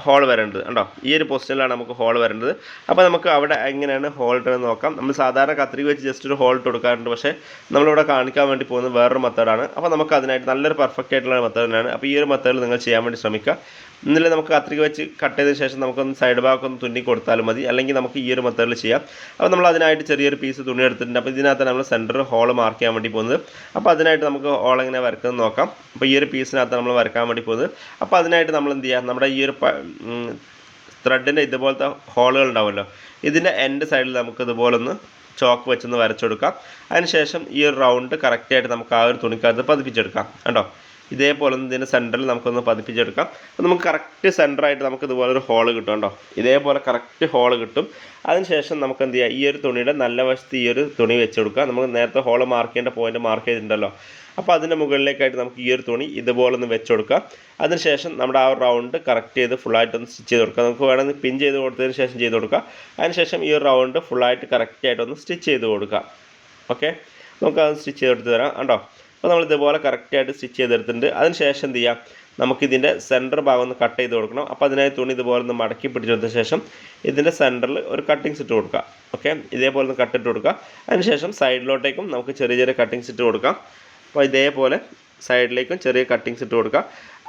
ഹോൾ വരേണ്ടത്. കണ്ടോ? ഈ ഒരു പൊസിഷനിലാണ് നമുക്ക് ഹോൾ വരേണ്ടത്. അപ്പോൾ നമുക്ക് അവിടെ എങ്ങനെയാണ് ഹോൾ ഇട്ടതെന്ന് നോക്കാം. നമ്മൾ സാധാരണ കത്രിക വെച്ച് ജസ്റ്റ് ഒരു ഹോൾ ഇട്ട് കൊടുക്കാറുണ്ട്. പക്ഷേ നമ്മളിവിടെ കാണിക്കാൻ വേണ്ടി പോകുന്നത് വേറൊരു മെത്തേഡാണ് അപ്പോൾ നമുക്ക് അതിനായിട്ട് നല്ലൊരു പെർഫെക്റ്റ് ആയിട്ടുള്ള മെത്തേഡ് തന്നെയാണ്. അപ്പോൾ ഈ ഒരു മെത്തേഡിൽ നിങ്ങൾ ചെയ്യാൻ വേണ്ടി ശ്രമിക്കുക. ഇന്നലെ നമുക്ക് കത്രിക വെച്ച് കട്ട് ചെയ്തതിന് ശേഷം നമുക്കൊന്ന് സൈഡ് ഭാഗം ഒന്ന് തുന്നി കൊടുത്താലും മതി. അല്ലെങ്കിൽ നമുക്ക് ഈ ഒരു മെത്തേഡിൽ ചെയ്യാം. അപ്പോൾ നമ്മൾ അതിനായിട്ട് ചെറിയൊരു പീസ് തുണി എടുത്തിട്ടുണ്ട്. അപ്പോൾ ഇതിനകത്ത് നമ്മൾ സെന്റർ ഹോൾ മാർക്ക് ചെയ്യാൻ വേണ്ടി പോകുന്നത്. അപ്പോൾ അതിനായിട്ട് നമുക്ക് ഹോൾ എങ്ങനെ വരക്കുന്നത് നോക്കാം. അപ്പോൾ ഈ ഒരു പീസിനകത്ത് നമ്മൾ വരക്കാൻ വേണ്ടി പോകുന്നത്. അപ്പോൾ അതിനായിട്ട് നമ്മൾ എന്ത് ചെയ്യാം? നമ്മുടെ ഈ ഒരു ത്രെഡിന്റെ ഇതുപോലത്തെ ഹോളുകൾ ഉണ്ടാവുമല്ലോ. ഇതിന്റെ എൻഡ് സൈഡിൽ നമുക്ക് ഇതുപോലെ ഒന്ന് ചോക്ക് വെച്ചൊന്ന് വരച്ചെടുക്കാം. അതിനുശേഷം ഈ ഒരു റൗണ്ട് കറക്റ്റായിട്ട് നമുക്ക് ആ ഒരു തുണിക്കകത്ത് പതിപ്പിച്ചെടുക്കാം. കണ്ടോ? ഇതേപോലെ ഒന്ന് ഇതിന്റെ സെന്ററിൽ നമുക്കൊന്ന് പതിപ്പിച്ചെടുക്കാം. അപ്പോൾ നമുക്ക് കറക്റ്റ് സെന്ററായിട്ട് നമുക്ക് ഇതുപോലെ ഒരു ഹോൾ കിട്ടും കേട്ടോ. ഇതേപോലെ കറക്റ്റ് ഹോൾ കിട്ടും. അതിനുശേഷം നമുക്ക് എന്ത് ചെയ്യാം? ഈ ഒരു തുണിയുടെ നല്ല വശത്ത് ഈ ഒരു തുണി വെച്ച് കൊടുക്കുക നമുക്ക് നേരത്തെ ഹോൾ മാർക്ക് ചെയ്യേണ്ട പോയിന്റ് മാർക്ക് ചെയ്തിട്ടുണ്ടല്ലോ. അപ്പോൾ അതിന്റെ മുകളിലേക്കായിട്ട് നമുക്ക് ഈ ഒരു തുണി ഇതുപോലെ ഒന്ന് വെച്ച് കൊടുക്കുക അതിനുശേഷം നമ്മുടെ ആ റൗണ്ട് കറക്റ്റ് ചെയ്ത് ഫുള്ളായിട്ട് ഒന്ന് സ്റ്റിച്ച് ചെയ്ത് കൊടുക്കുക നമുക്ക് വേണമെങ്കിൽ പിൻ ചെയ്ത് കൊടുത്തതിന് ശേഷം ചെയ്ത് കൊടുക്കാം. അതിനുശേഷം ഈ റൗണ്ട് ഫുള്ളായിട്ട് കറക്റ്റായിട്ടൊന്ന് സ്റ്റിച്ച് ചെയ്ത് കൊടുക്കുക ഓക്കെ നമുക്ക് അത് സ്റ്റിച്ച് കൊടുത്ത് തരാം. കണ്ടോ? അപ്പോൾ നമ്മൾ ഇതുപോലെ കറക്റ്റായിട്ട് സ്റ്റിച്ച് ചെയ്തെടുത്തിട്ടുണ്ട്. അതിനുശേഷം എന്ത് ചെയ്യാം? നമുക്കിതിന്റെ സെന്റർ ഭാഗം ഒന്ന് കട്ട് ചെയ്ത് കൊടുക്കണം. അപ്പോൾ അതിനായി തുണി ഇതുപോലെ ഒന്ന് മടക്കി പിടിച്ചെടുത്ത ശേഷം ഇതിന്റെ സെന്ററിൽ ഒരു കട്ടിങ്സ് ഇട്ട് കൊടുക്കുക ഓക്കെ ഇതേപോലെ ഒന്ന് കട്ടിട്ട് കൊടുക്കുക അതിനുശേഷം സൈഡിലോട്ടേക്കും നമുക്ക് ചെറിയ ചെറിയ കട്ടിങ്സ് ഇട്ട് കൊടുക്കാം. അപ്പോൾ ഇതേപോലെ സൈഡിലേക്കും ചെറിയ കട്ടിങ്സ് ഇട്ട് കൊടുക്കുക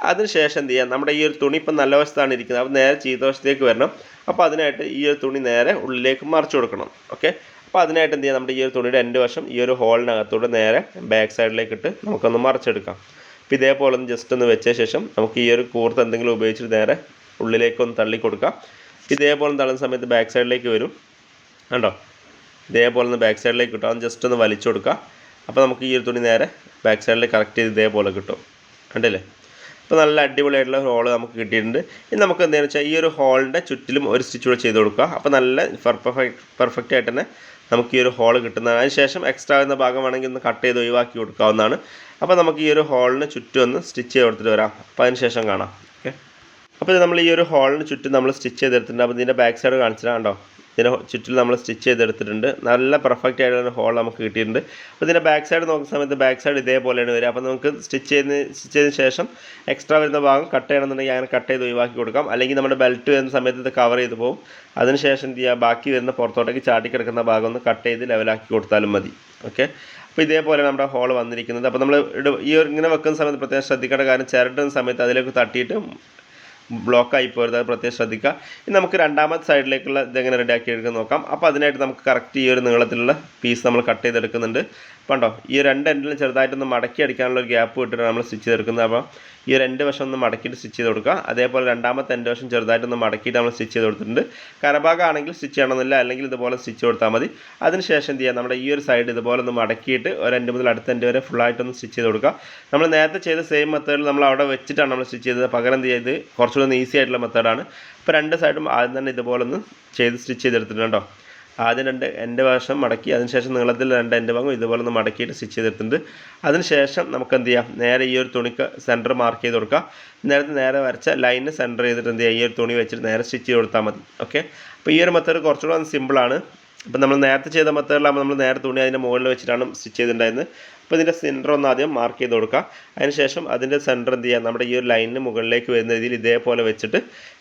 അതിനുശേഷം എന്ത് ചെയ്യാം? നമ്മുടെ ഈ ഒരു തുണി ഇപ്പം നല്ല വശത്താണ് ഇരിക്കുന്നത്. അപ്പോൾ നേരെ ചീത്ത വശത്തേക്ക് വരണം. അപ്പോൾ അതിനായിട്ട് ഈ ഒരു തുണി നേരെ ഉള്ളിലേക്ക് മറിച്ച് കൊടുക്കണം. ഓക്കെ അപ്പോൾ അതിനായിട്ട് എന്ത് ചെയ്യാം? നമ്മുടെ ഈ ഒരു തുണിയുടെ എന്റെ വശം ഈ ഒരു ഹോളിനകത്തൂടെ നേരെ ബാക്ക് സൈഡിലേക്ക് ഇട്ട് നമുക്കൊന്ന് മറിച്ചെടുക്കാം. അപ്പോൾ ഇതേപോലെ ഒന്ന് ജസ്റ്റ് ഒന്ന് വെച്ച ശേഷം നമുക്ക് ഈ ഒരു കൂർത്ത് എന്തെങ്കിലും ഉപയോഗിച്ചിട്ട് നേരെ ഉള്ളിലേക്കൊന്ന് തള്ളി കൊടുക്കാം ഇതേപോലെ തള്ളുന്ന സമയത്ത് ബാക്ക് സൈഡിലേക്ക് വരും. കണ്ടോ? ഇതേപോലെ ഒന്ന് ബാക്ക് സൈഡിലേക്ക് കിട്ടും അത് ജസ്റ്റ് ഒന്ന് വലിച്ചു കൊടുക്കുക അപ്പോൾ നമുക്ക് ഈ ഒരു തുണി നേരെ ബാക്ക് സൈഡിൽ കറക്റ്റ് ചെയ്ത് ഇതേപോലെ കിട്ടും. കണ്ടില്ലേ? അപ്പോൾ നല്ല അടിപൊളിയായിട്ടുള്ള ഹോൾ നമുക്ക് കിട്ടിയിട്ടുണ്ട്. ഇനി നമുക്ക് എന്താണെന്ന് വെച്ചാൽ ഈ ഒരു ഹോളിന്റെ ചുറ്റിലും ഒരു സ്റ്റിച്ച് കൂടെ ചെയ്ത് കൊടുക്കുക അപ്പോൾ നല്ല പെർഫെക്റ്റ് പെർഫെക്റ്റ് ആയിട്ട് തന്നെ നമുക്ക് ഈ ഒരു ഹോൾ കിട്ടുന്നതാണ് അതിനുശേഷം എക്സ്ട്രാ വരുന്ന ഭാഗം വേണമെങ്കിൽ ഒന്ന് കട്ട് ചെയ്ത് ഒഴിവാക്കി കൊടുക്കാവുന്നതാണ്. അപ്പോൾ നമുക്ക് ഈ ഒരു ഹോളിന് ചുറ്റും ഒന്ന് സ്റ്റിച്ച് ചെയ്ത് കൊടുത്തിട്ട് വരാം. അപ്പോൾ അതിനുശേഷം കാണാം. ഓക്കെ അപ്പോൾ നമ്മൾ ഈ ഒരു ഹോളിന് ചുറ്റും നമ്മൾ സ്റ്റിച്ച് ചെയ്തെടുത്തിട്ടുണ്ട് അപ്പോൾ ഇതിന്റെ ബാക്ക് സൈഡ് കാണിച്ചിട്ടാണ് കണ്ടോ ഇതിന്റെ ചുറ്റിൽ നമ്മൾ സ്റ്റിച്ച് ചെയ്തെടുത്തിട്ടുണ്ട്. നല്ല പെർഫെക്റ്റ് ആയിട്ടുള്ള ഹോൾ നമുക്ക് കിട്ടിയിട്ടുണ്ട്. അപ്പോൾ ഇതിന്റെ ബാക്ക് സൈഡ് നോക്കുന്ന സമയത്ത് ബാക്ക് സൈഡ് ഇതേപോലെയാണ് വരിക. അപ്പോൾ നമുക്ക് സ്റ്റിച്ച് ചെയ്യുന്ന സ്റ്റിച്ച് ചെയ്തതിന് ശേഷം എക്സ്ട്രാ വരുന്ന ഭാഗം കട്ട് ചെയ്യണമെന്നുണ്ടെങ്കിൽ അങ്ങനെ കട്ട് ചെയ്ത് ഒഴിവാക്കി കൊടുക്കാം. അല്ലെങ്കിൽ നമ്മുടെ ബെൽറ്റ് വരുന്ന സമയത്ത് ഇത് കവർ ചെയ്ത് പോകും. അതിനുശേഷം എന്ത് ചെയ്യുക? ബാക്കി വരുന്ന പുറത്തോട്ടേക്ക് ചാടി കിടക്കുന്ന ഭാഗം ഒന്ന് കട്ട് ചെയ്ത് ലെവലാക്കി കൊടുത്താലും മതി. ഓക്കെ അപ്പോൾ ഇതേപോലെ നമ്മുടെ ഹോൾ വന്നിരിക്കുന്നത്. അപ്പോൾ നമ്മൾ ഈ ഇങ്ങനെ വെക്കുന്ന സമയത്ത് പ്രത്യേകം ശ്രദ്ധിക്കേണ്ട കാരണം ചിരട്ടുന്ന സമയത്ത് അതിലേക്ക് തട്ടിയിട്ട് ബ്ലോക്ക് ആയി പോരുത് അത് പ്രത്യേകം ശ്രദ്ധിക്കുക. ഇനി നമുക്ക് രണ്ടാമത്തെ സൈഡിലേക്കുള്ള ഇതെങ്ങനെ റെഡിയാക്കി എടുക്കാൻ നോക്കാം. അപ്പോൾ അതിനായിട്ട് നമുക്ക് കറക്റ്റ് ഈ ഒരു നീളത്തിലുള്ള പീസ് നമ്മൾ കട്ട് ചെയ്തെടുക്കുന്നുണ്ട്. കണ്ടോ? ഈ രണ്ട് എൻഡിൽ ചെറുതായിട്ടൊന്ന് മടക്കി അടിക്കാനുള്ള ഒരു ഗ്യാപ്പ് വിട്ടിട്ട് നമ്മൾ സ്റ്റിച്ച് തീർക്കുന്നത് അപ്പോൾ ഈ രണ്ട് വശം ഒന്ന് മടക്കിയിട്ട് സ്റ്റിച്ച് ചെയ്ത് കൊടുക്കുക. അതേപോലെ രണ്ടാമത്തെ എന്റെ വശം ചെറുതായിട്ടൊന്ന് മടക്കിയിട്ട് നമ്മൾ സ്റ്റിച്ച് ചെയ്ത് കൊടുത്തിട്ടുണ്ട് കരഭാഗം ആണെങ്കിൽ സ്റ്റിച്ച് ചെയ്യണമെന്നില്ല. അല്ലെങ്കിൽ ഇതുപോലെ സ്റ്റിച്ച് കൊടുത്താൽ മതി. അതിനുശേഷം എന്ത് ചെയ്യുക നമ്മുടെ ഈ ഒരു സൈഡ് ഇതുപോലെ ഒന്ന് മടക്കിയിട്ട് ഒരു എന്റെ മുതൽ അടുത്ത എന്റെ വരെ ഫുള്ളായിട്ടൊന്ന് സ്റ്റിച്ച് ചെയ്ത് കൊടുക്കുക. നമ്മൾ നേരത്തെ ചെയ്ത സെയിം മെത്തേഡിൽ നമ്മൾ അവിടെ വെച്ചിട്ടാണ് നമ്മൾ സ്റ്റിച്ച് ചെയ്തത്. പകരം എന്ത് ചെയ്ത് കുറച്ചുകൂടി ഈസി ആയിട്ടുള്ള മെത്തേഡാണ് അപ്പോൾ രണ്ട് സൈഡും ആദ്യം തന്നെ ഇതുപോലെ ഒന്ന് ചെയ്ത് സ്റ്റിച്ച് ചെയ്തെടുത്തിട്ടുണ്ട് ആദ്യം രണ്ട് എന്റെ വശം മടക്കി അതിനുശേഷം നീളത്തിൽ രണ്ട് എന്റെ ഭാഗം ഇതുപോലെ ഒന്ന് മടക്കിയിട്ട് സ്റ്റിച്ച് ചെയ്തിട്ടുണ്ട്. അതിനുശേഷം നമുക്ക് എന്ത് ചെയ്യാം? നേരെ ഈ ഒരു തുണിക്ക് സെന്റർ മാർക്ക് ചെയ്ത് കൊടുക്കുക നേരത്തെ നേരെ വരച്ച ലൈന് സെന്റർ ചെയ്തിട്ട് എന്ത് ചെയ്യുക ഈ ഒരു തുണി വെച്ചിട്ട് നേരെ സ്റ്റിച്ച് ചെയ്ത് കൊടുത്താൽ മതി. ഓക്കെ അപ്പോൾ ഈ ഒരു മെത്തേഡ് കുറച്ചുകൂടെ സിമ്പിളാണ് അപ്പോൾ നമ്മൾ നേരത്തെ ചെയ്ത മെത്തേഡിലാകുമ്പോൾ നമ്മൾ നേരെ തുണി അതിന്റെ മുകളിൽ വെച്ചിട്ടാണ് സ്റ്റിച്ച് ചെയ്തിട്ടുണ്ടായിരുന്നത്. അപ്പോൾ ഇതിന്റെ സെന്റർ ഒന്ന് ആദ്യം മാർക്ക് ചെയ്ത് കൊടുക്കുക അതിനുശേഷം അതിന്റെ സെന്റർ എന്ത് ചെയ്യുക നമ്മുടെ ഈ ഒരു ലൈനിന് മുകളിലേക്ക് വരുന്ന രീതിയിൽ ഇതേപോലെ വെച്ചിട്ട്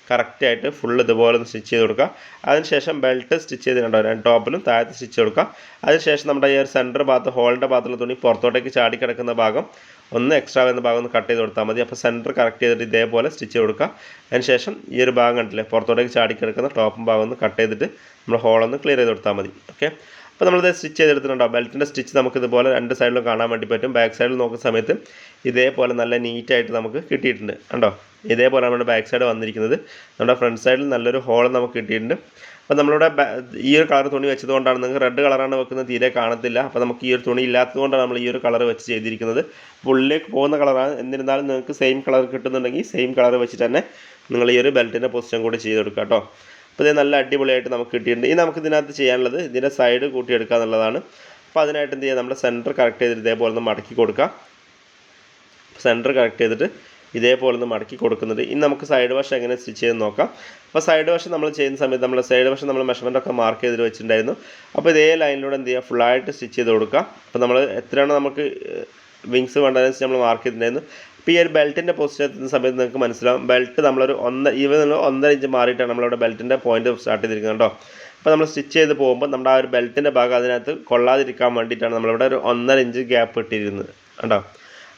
കറക്റ്റായിട്ട് ഫുൾ ഇതുപോലെ ഒന്ന് സ്റ്റിച്ച് ചെയ്ത് കൊടുക്കുക. അതിനുശേഷം ബെൽറ്റ് സ്റ്റിച്ച് ചെയ്തിട്ടുണ്ടോ? രണ്ട് ടോപ്പിലും താഴത്ത് സ്റ്റിച്ച് കൊടുക്കുക. അതിനുശേഷം നമ്മുടെ ഈ ഒരു സെന്റർ ഭാഗത്ത് ഹോളിന്റെ ഭാഗത്തുള്ള തുണി പുറത്തോട്ടേക്ക് ചാടി കിടക്കുന്ന ഭാഗം ഒന്ന് എക്സ്ട്രാ വരുന്ന ഭാഗം ഒന്ന് കട്ട് ചെയ്ത് കൊടുത്താൽ മതി. അപ്പോൾ സെന്റർ കറക്റ്റ് ചെയ്തിട്ട് ഇതേപോലെ സ്റ്റിച്ച് കൊടുക്കുക. അതിനുശേഷം ഈ ഒരു ഭാഗം കണ്ടില്ലേ? പുറത്തോട്ടേക്ക് ചാടി കിടക്കുന്ന ടോപ്പും ഭാഗം ഒന്ന് കട്ട് ചെയ്തിട്ട് നമ്മൾ ഹോളൊന്ന് ക്ലിയർ ചെയ്ത് കൊടുത്താൽ മതി. ഓക്കെ അപ്പോൾ നമ്മളിത് സ്റ്റിച്ച് ചെയ്തെടുത്തിട്ടുണ്ടാവും ബെൽറ്റിന്റെ സ്റ്റിച്ച് നമുക്ക് ഇതുപോലെ രണ്ട് സൈഡിലും കാണാൻ വേണ്ടി പറ്റും. ബാക്ക് സൈഡിൽ നോക്കുന്ന സമയത്ത് ഇതേപോലെ നല്ല നീറ്റായിട്ട് നമുക്ക് കിട്ടിയിട്ടുണ്ട്. കണ്ടോ? ഇതേപോലെ നമ്മുടെ ബാക്ക് സൈഡ് വന്നിരിക്കുന്നത്. നമ്മുടെ ഫ്രണ്ട് സൈഡിൽ നല്ലൊരു ഹോൾ നമുക്ക് കിട്ടിയിട്ടുണ്ട്. അപ്പോൾ നമ്മളിവിടെ ഈ ഒരു കളർ തുണി വെച്ചതുകൊണ്ടാണ് നിങ്ങൾക്ക് റെഡ് കളറാണ് വെക്കുന്നത് തീരെ കാണത്തില്ല. അപ്പോൾ നമുക്ക് ഈ ഒരു തുണി ഇല്ലാത്തതുകൊണ്ടാണ് നമ്മൾ ഈ ഒരു കളർ വെച്ച് ചെയ്തിരിക്കുന്നത്. ഉള്ളിലേക്ക് പോകുന്ന കളറാണ് എന്നിരുന്നാലും നിങ്ങൾക്ക് സെയിം കളർ കിട്ടുന്നുണ്ടെങ്കിൽ സെയിം കളർ വെച്ചിട്ട് തന്നെ നിങ്ങൾ ഈ ഒരു ബെൽറ്റിന്റെ പൊസിഷൻ കൂടി ചെയ്തെടുക്കുക കേട്ടോ. അപ്പോൾ ഇത് നല്ല അടിപൊളിയായിട്ട് നമുക്ക് കിട്ടിയിട്ടുണ്ട്. ഇനി നമുക്ക് ഇതിനകത്ത് ചെയ്യാനുള്ളത് ഇതിന്റെ സൈഡ് കൂട്ടിയെടുക്കുക എന്നുള്ളതാണ്. അപ്പോൾ അതിനായിട്ട് എന്ത് ചെയ്യുക നമ്മുടെ സെന്റർ കറക്റ്റ് ചെയ്തിട്ട് ഇതേപോലെ ഒന്ന് മടക്കി കൊടുക്കുക സെന്റർ കറക്റ്റ് ചെയ്തിട്ട് ഇതേപോലെ ഒന്ന് മടക്കി കൊടുക്കുന്നുണ്ട് ഇനി നമുക്ക് സൈഡ് വശം എങ്ങനെ സ്റ്റിച്ച് ചെയ്ത് നോക്കാം. അപ്പോൾ സൈഡ് വശം നമ്മൾ ചെയ്യുന്ന സമയത്ത് നമ്മൾ സൈഡ് വശം നമ്മൾ മെഷർമെന്റ് ഒക്കെ മാർക്ക് ചെയ്തിട്ട് വെച്ചിട്ടുണ്ടായിരുന്നു. അപ്പോൾ ഇതേ ലൈനിലൂടെ എന്ത് ചെയ്യുക ഫുള്ളായിട്ട് സ്റ്റിച്ച് ചെയ്ത് കൊടുക്കുക അപ്പോൾ നമ്മൾ എത്രയാണോ നമുക്ക് വിങ്സ് വേണ്ടതനുസരിച്ച് നമ്മൾ മാർക്ക് ചെയ്തിട്ടുണ്ടായിരുന്നു. അപ്പോൾ ഈ ഒരു ബെൽറ്റിന്റെ പൊസിഷൻ എത്തുന്ന സമയത്ത് നിങ്ങൾക്ക് മനസ്സിലാവും. ബെൽറ്റ് നമ്മളൊരു ഒന്ന് ഈവൻ ഒന്നര ഇഞ്ച് മാറിയിട്ടാണ് നമ്മളവിടെ ബെൽറ്റിന്റെ പോയിന്റ് സ്റ്റാർട്ട് ചെയ്തിരിക്കുന്നത് കേട്ടോ. അപ്പോൾ നമ്മൾ സ്റ്റിച്ച് ചെയ്ത് പോകുമ്പോൾ നമ്മുടെ ആ ഒരു ബെൽറ്റിന്റെ ഭാഗം അതിനകത്ത് കൊള്ളാതിരിക്കാൻ വേണ്ടിയിട്ടാണ് നമ്മളിവിടെ ഒരു ഒന്നര ഇഞ്ച് ഗ്യാപ്പ് ഇട്ടിരുന്നത് കേട്ടോ.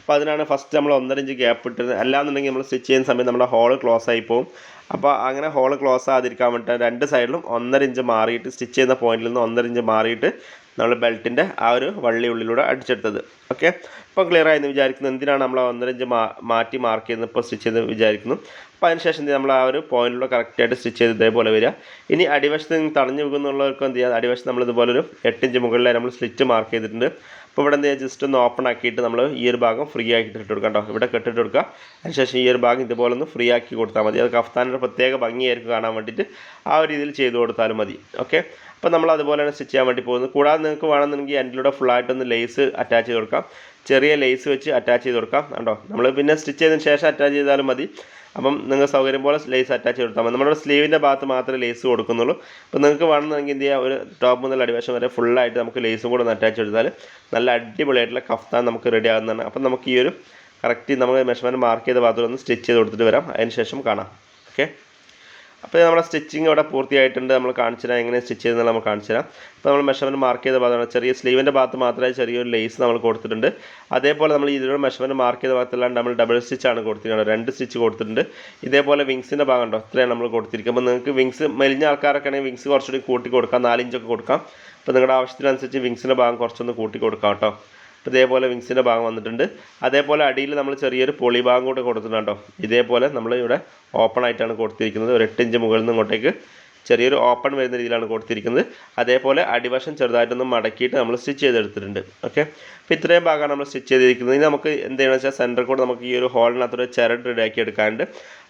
അപ്പോൾ അതിനാണ് ഫസ്റ്റ് നമ്മൾ ഒന്നര ഇഞ്ച് ഗ്യാപ്പ് ഇട്ടിരുന്നത്. അല്ലാന്നുണ്ടെങ്കിൽ നമ്മൾ സ്റ്റിച്ച് ചെയ്യുന്ന സമയത്ത് നമ്മുടെ ഹോൾ ക്ലോസ് ആയി പോകും അപ്പോൾ അങ്ങനെ ഹോൾ ക്ലോസ് ആകാതിരിക്കാൻ വേണ്ടിയിട്ട് രണ്ട് സൈഡിലും ഒന്നര ഇഞ്ച് മാറിയിട്ട് സ്റ്റിച്ച് ചെയ്യുന്ന പോയിന്റിൽ നിന്ന് ഒന്നര ഇഞ്ച് മാറിയിട്ട് നമ്മൾ ബെൽറ്റിന്റെ ആ ഒരു വള്ളി ഉള്ളിലൂടെ അടിച്ചെടുത്തത്. ഓക്കെ? ഇപ്പം ക്ലിയർ ആയെന്ന് വിചാരിക്കുന്നു. എന്തിനാണ് നമ്മൾ ഒന്നരഞ്ച് മാ മാറ്റി മാർക്ക് ചെയ്യുന്നത് ഇപ്പോൾ സ്റ്റിച്ച് ചെയ്ത് വിചാരിക്കുന്നു. അപ്പോൾ അതിനുശേഷം നമ്മൾ ആ ഒരു പോയിന്റിലൂടെ കറക്റ്റായിട്ട് സ്റ്റിച്ച് ചെയ്ത് ഇതേപോലെ വരിക. ഇനി അടിവശത്ത് നിന്ന് തടഞ്ഞു വെക്കുന്നുള്ളവർക്ക് എന്ത് ചെയ്യുക അടിവശത്ത് നമ്മൾ ഇതുപോലെ ഒരു എട്ടിഞ്ച് മുകളിലായി നമ്മൾ സ്ലിറ്റ് മാർക്ക് ചെയ്തിട്ടുണ്ട്. അപ്പോൾ ഇവിടെ എന്ത് ജസ്റ്റ് ഒന്ന് ഓപ്പൺ ആക്കിയിട്ട് നമ്മൾ ഈ ഒരു ഭാഗം ഫ്രീ ആക്കിയിട്ട് ഇട്ട് കൊടുക്കാം കേട്ടോ. ഇവിടെ കെട്ടിട്ട് കൊടുക്കുക. അതിനുശേഷം ഈ ഒരു ഭാഗം ഇതുപോലെ ഒന്ന് ഫ്രീ ആക്കി കൊടുത്താൽ മതി. അത് കഫ്താനൊരു പ്രത്യേക ഭംഗിയായിരിക്കും കാണാൻ വേണ്ടിയിട്ട് ആ ഒരു രീതിയിൽ ചെയ്ത് കൊടുത്താലും മതി. ഓക്കെ? അപ്പോൾ നമ്മൾ അതുപോലെ തന്നെ സ്റ്റിച്ച് ചെയ്യാൻ വേണ്ടി പോകുന്നത്. കൂടാതെ നിങ്ങൾക്ക് വേണമെന്നുണ്ടെങ്കിൽ ആയിട്ട് ഫുള്ളായിട്ടൊന്ന് ലേസ് അറ്റാച്ച് ചെയ്ത് കൊടുക്കാം. ചെറിയ ലേസ് വെച്ച് അറ്റാച്ച് ചെയ്ത് കൊടുക്കാം. കണ്ടോ? നമ്മൾ പിന്നെ സ്റ്റിച്ച് ചെയ്തതിന് ശേഷം അറ്റാച്ച് ചെയ്താലും മതി. അപ്പം നിങ്ങൾ സൗകര്യം പോലെ ലേസ് അറ്റാച്ച് ചെയ്ത് കൊടുത്താൽ മതി. നമ്മുടെ സ്ലീവിന്റെ ഭാഗത്ത് മാത്രമേ ലേസ് കൊടുക്കുന്നുള്ളൂ. അപ്പോൾ നിങ്ങൾക്ക് വേണമെന്നുണ്ടെങ്കിൽ എന്ത് ചെയ്യുക ഒരു ടോപ്പ് മുതൽ അടിവശം വരെ ഫുള്ളായിട്ട് നമുക്ക് ലേസും കൂടെ ഒന്ന് അറ്റാച്ച് ചെയ്താൽ നല്ല അടിപൊളിയായിട്ടുള്ള കഫ്താൻ നമുക്ക് റെഡി ആകുന്നതാണ് അപ്പം നമുക്ക് ഈ ഒരു കറക്റ്റ് നമ്മൾ മെഷർമെന്റ് മാർക്ക് ചെയ്ത ഭാഗത്തോടെ ഒന്ന് സ്റ്റിച്ച് ചെയ്ത് കൊടുത്തിട്ട് വരാം. അതിന് ശേഷം കാണാം. ഓക്കെ അപ്പോൾ നമ്മുടെ സ്റ്റിച്ചിങ് ഇവിടെ പൂർത്തിയായിട്ടുണ്ട്. നമ്മൾ കാണിച്ചു തരാം എങ്ങനെ സ്റ്റിച്ച് ചെയ്യുന്നത് നമ്മൾ കാണിച്ചു തരാം അപ്പോൾ നമ്മൾ മെഷർമെന്റ് മാർക്ക് ചെയ്ത ഭാഗമാണ് ചെറിയ സ്ലീവിന്റെ ഭാഗത്ത് മാത്രമേ ചെറിയൊരു ലേസ് നമ്മൾ കൊടുത്തിട്ടുണ്ട്. അതേപോലെ നമ്മൾ ഇതിലൂടെ മെഷർമെന്റ് മാർക്ക് ചെയ്ത ഭാഗത്തല്ലാണ്ട് നമ്മൾ ഡബിൾ സ്റ്റിച്ചാണ് കൊടുത്തിരിക്കുന്നത്. രണ്ട് സ്റ്റിച്ച് കൊടുത്തിട്ടുണ്ട്. ഇതേപോലെ വിങ്സിന്റെ ഭാഗം ഉണ്ടോ? ഇത്രയാണ് നമ്മൾ കൊടുത്തിരിക്കുമ്പോൾ അപ്പോൾ നിങ്ങൾക്ക് വിങ്സ് മെലിഞ്ഞ ആൾക്കാരൊക്കെ ആണെങ്കിൽ വിങ്സ് കുറച്ചുകൂടി കൂട്ടി കൊടുക്കാം. നാലിഞ്ചൊക്കെ കൊടുക്കാം. അപ്പോൾ നിങ്ങളുടെ ആവശ്യത്തിനനുസരിച്ച് വിങ്സിന്റെ ഭാഗം കുറച്ചൊന്ന് കൂട്ടി കൊടുക്കാം കേട്ടോ. ഇതേപോലെ വിങ്സിന്റെ ഭാഗം വന്നിട്ടുണ്ട്. അതേപോലെ അടിയിൽ നമ്മൾ ചെറിയൊരു പൊളി ഭാഗം കൂടെ കൊടുത്തിട്ടുണ്ട് കേട്ടോ. ഇതേപോലെ നമ്മൾ ഇവിടെ ഓപ്പൺ ആയിട്ടാണ് കൊടുത്തിരിക്കുന്നത്. ഒരു എട്ട് ഇഞ്ച് മുകളിൽ നിന്ന് ഇങ്ങോട്ടേക്ക് ചെറിയൊരു ഓപ്പൺ വരുന്ന രീതിയിലാണ് കൊടുത്തിരിക്കുന്നത്. അതേപോലെ അടിവശം ചെറുതായിട്ടൊന്ന് മടക്കിയിട്ട് നമ്മൾ സ്റ്റിച്ച് ചെയ്തെടുത്തിട്ടുണ്ട്. ഓക്കെ അപ്പോൾ ഇത്രയും ഭാഗമാണ് നമ്മൾ സ്റ്റിച്ച് ചെയ്തിരിക്കുന്നത്. ഇനി നമുക്ക് എന്ത് ചെയ്യണമെന്ന് വെച്ചാൽ സെന്റർ കൂടെ നമുക്ക് ഈ ഒരു ഹോളിനകത്തൊരു ചരട് റെഡിയാക്കി എടുക്കാനുണ്ട്.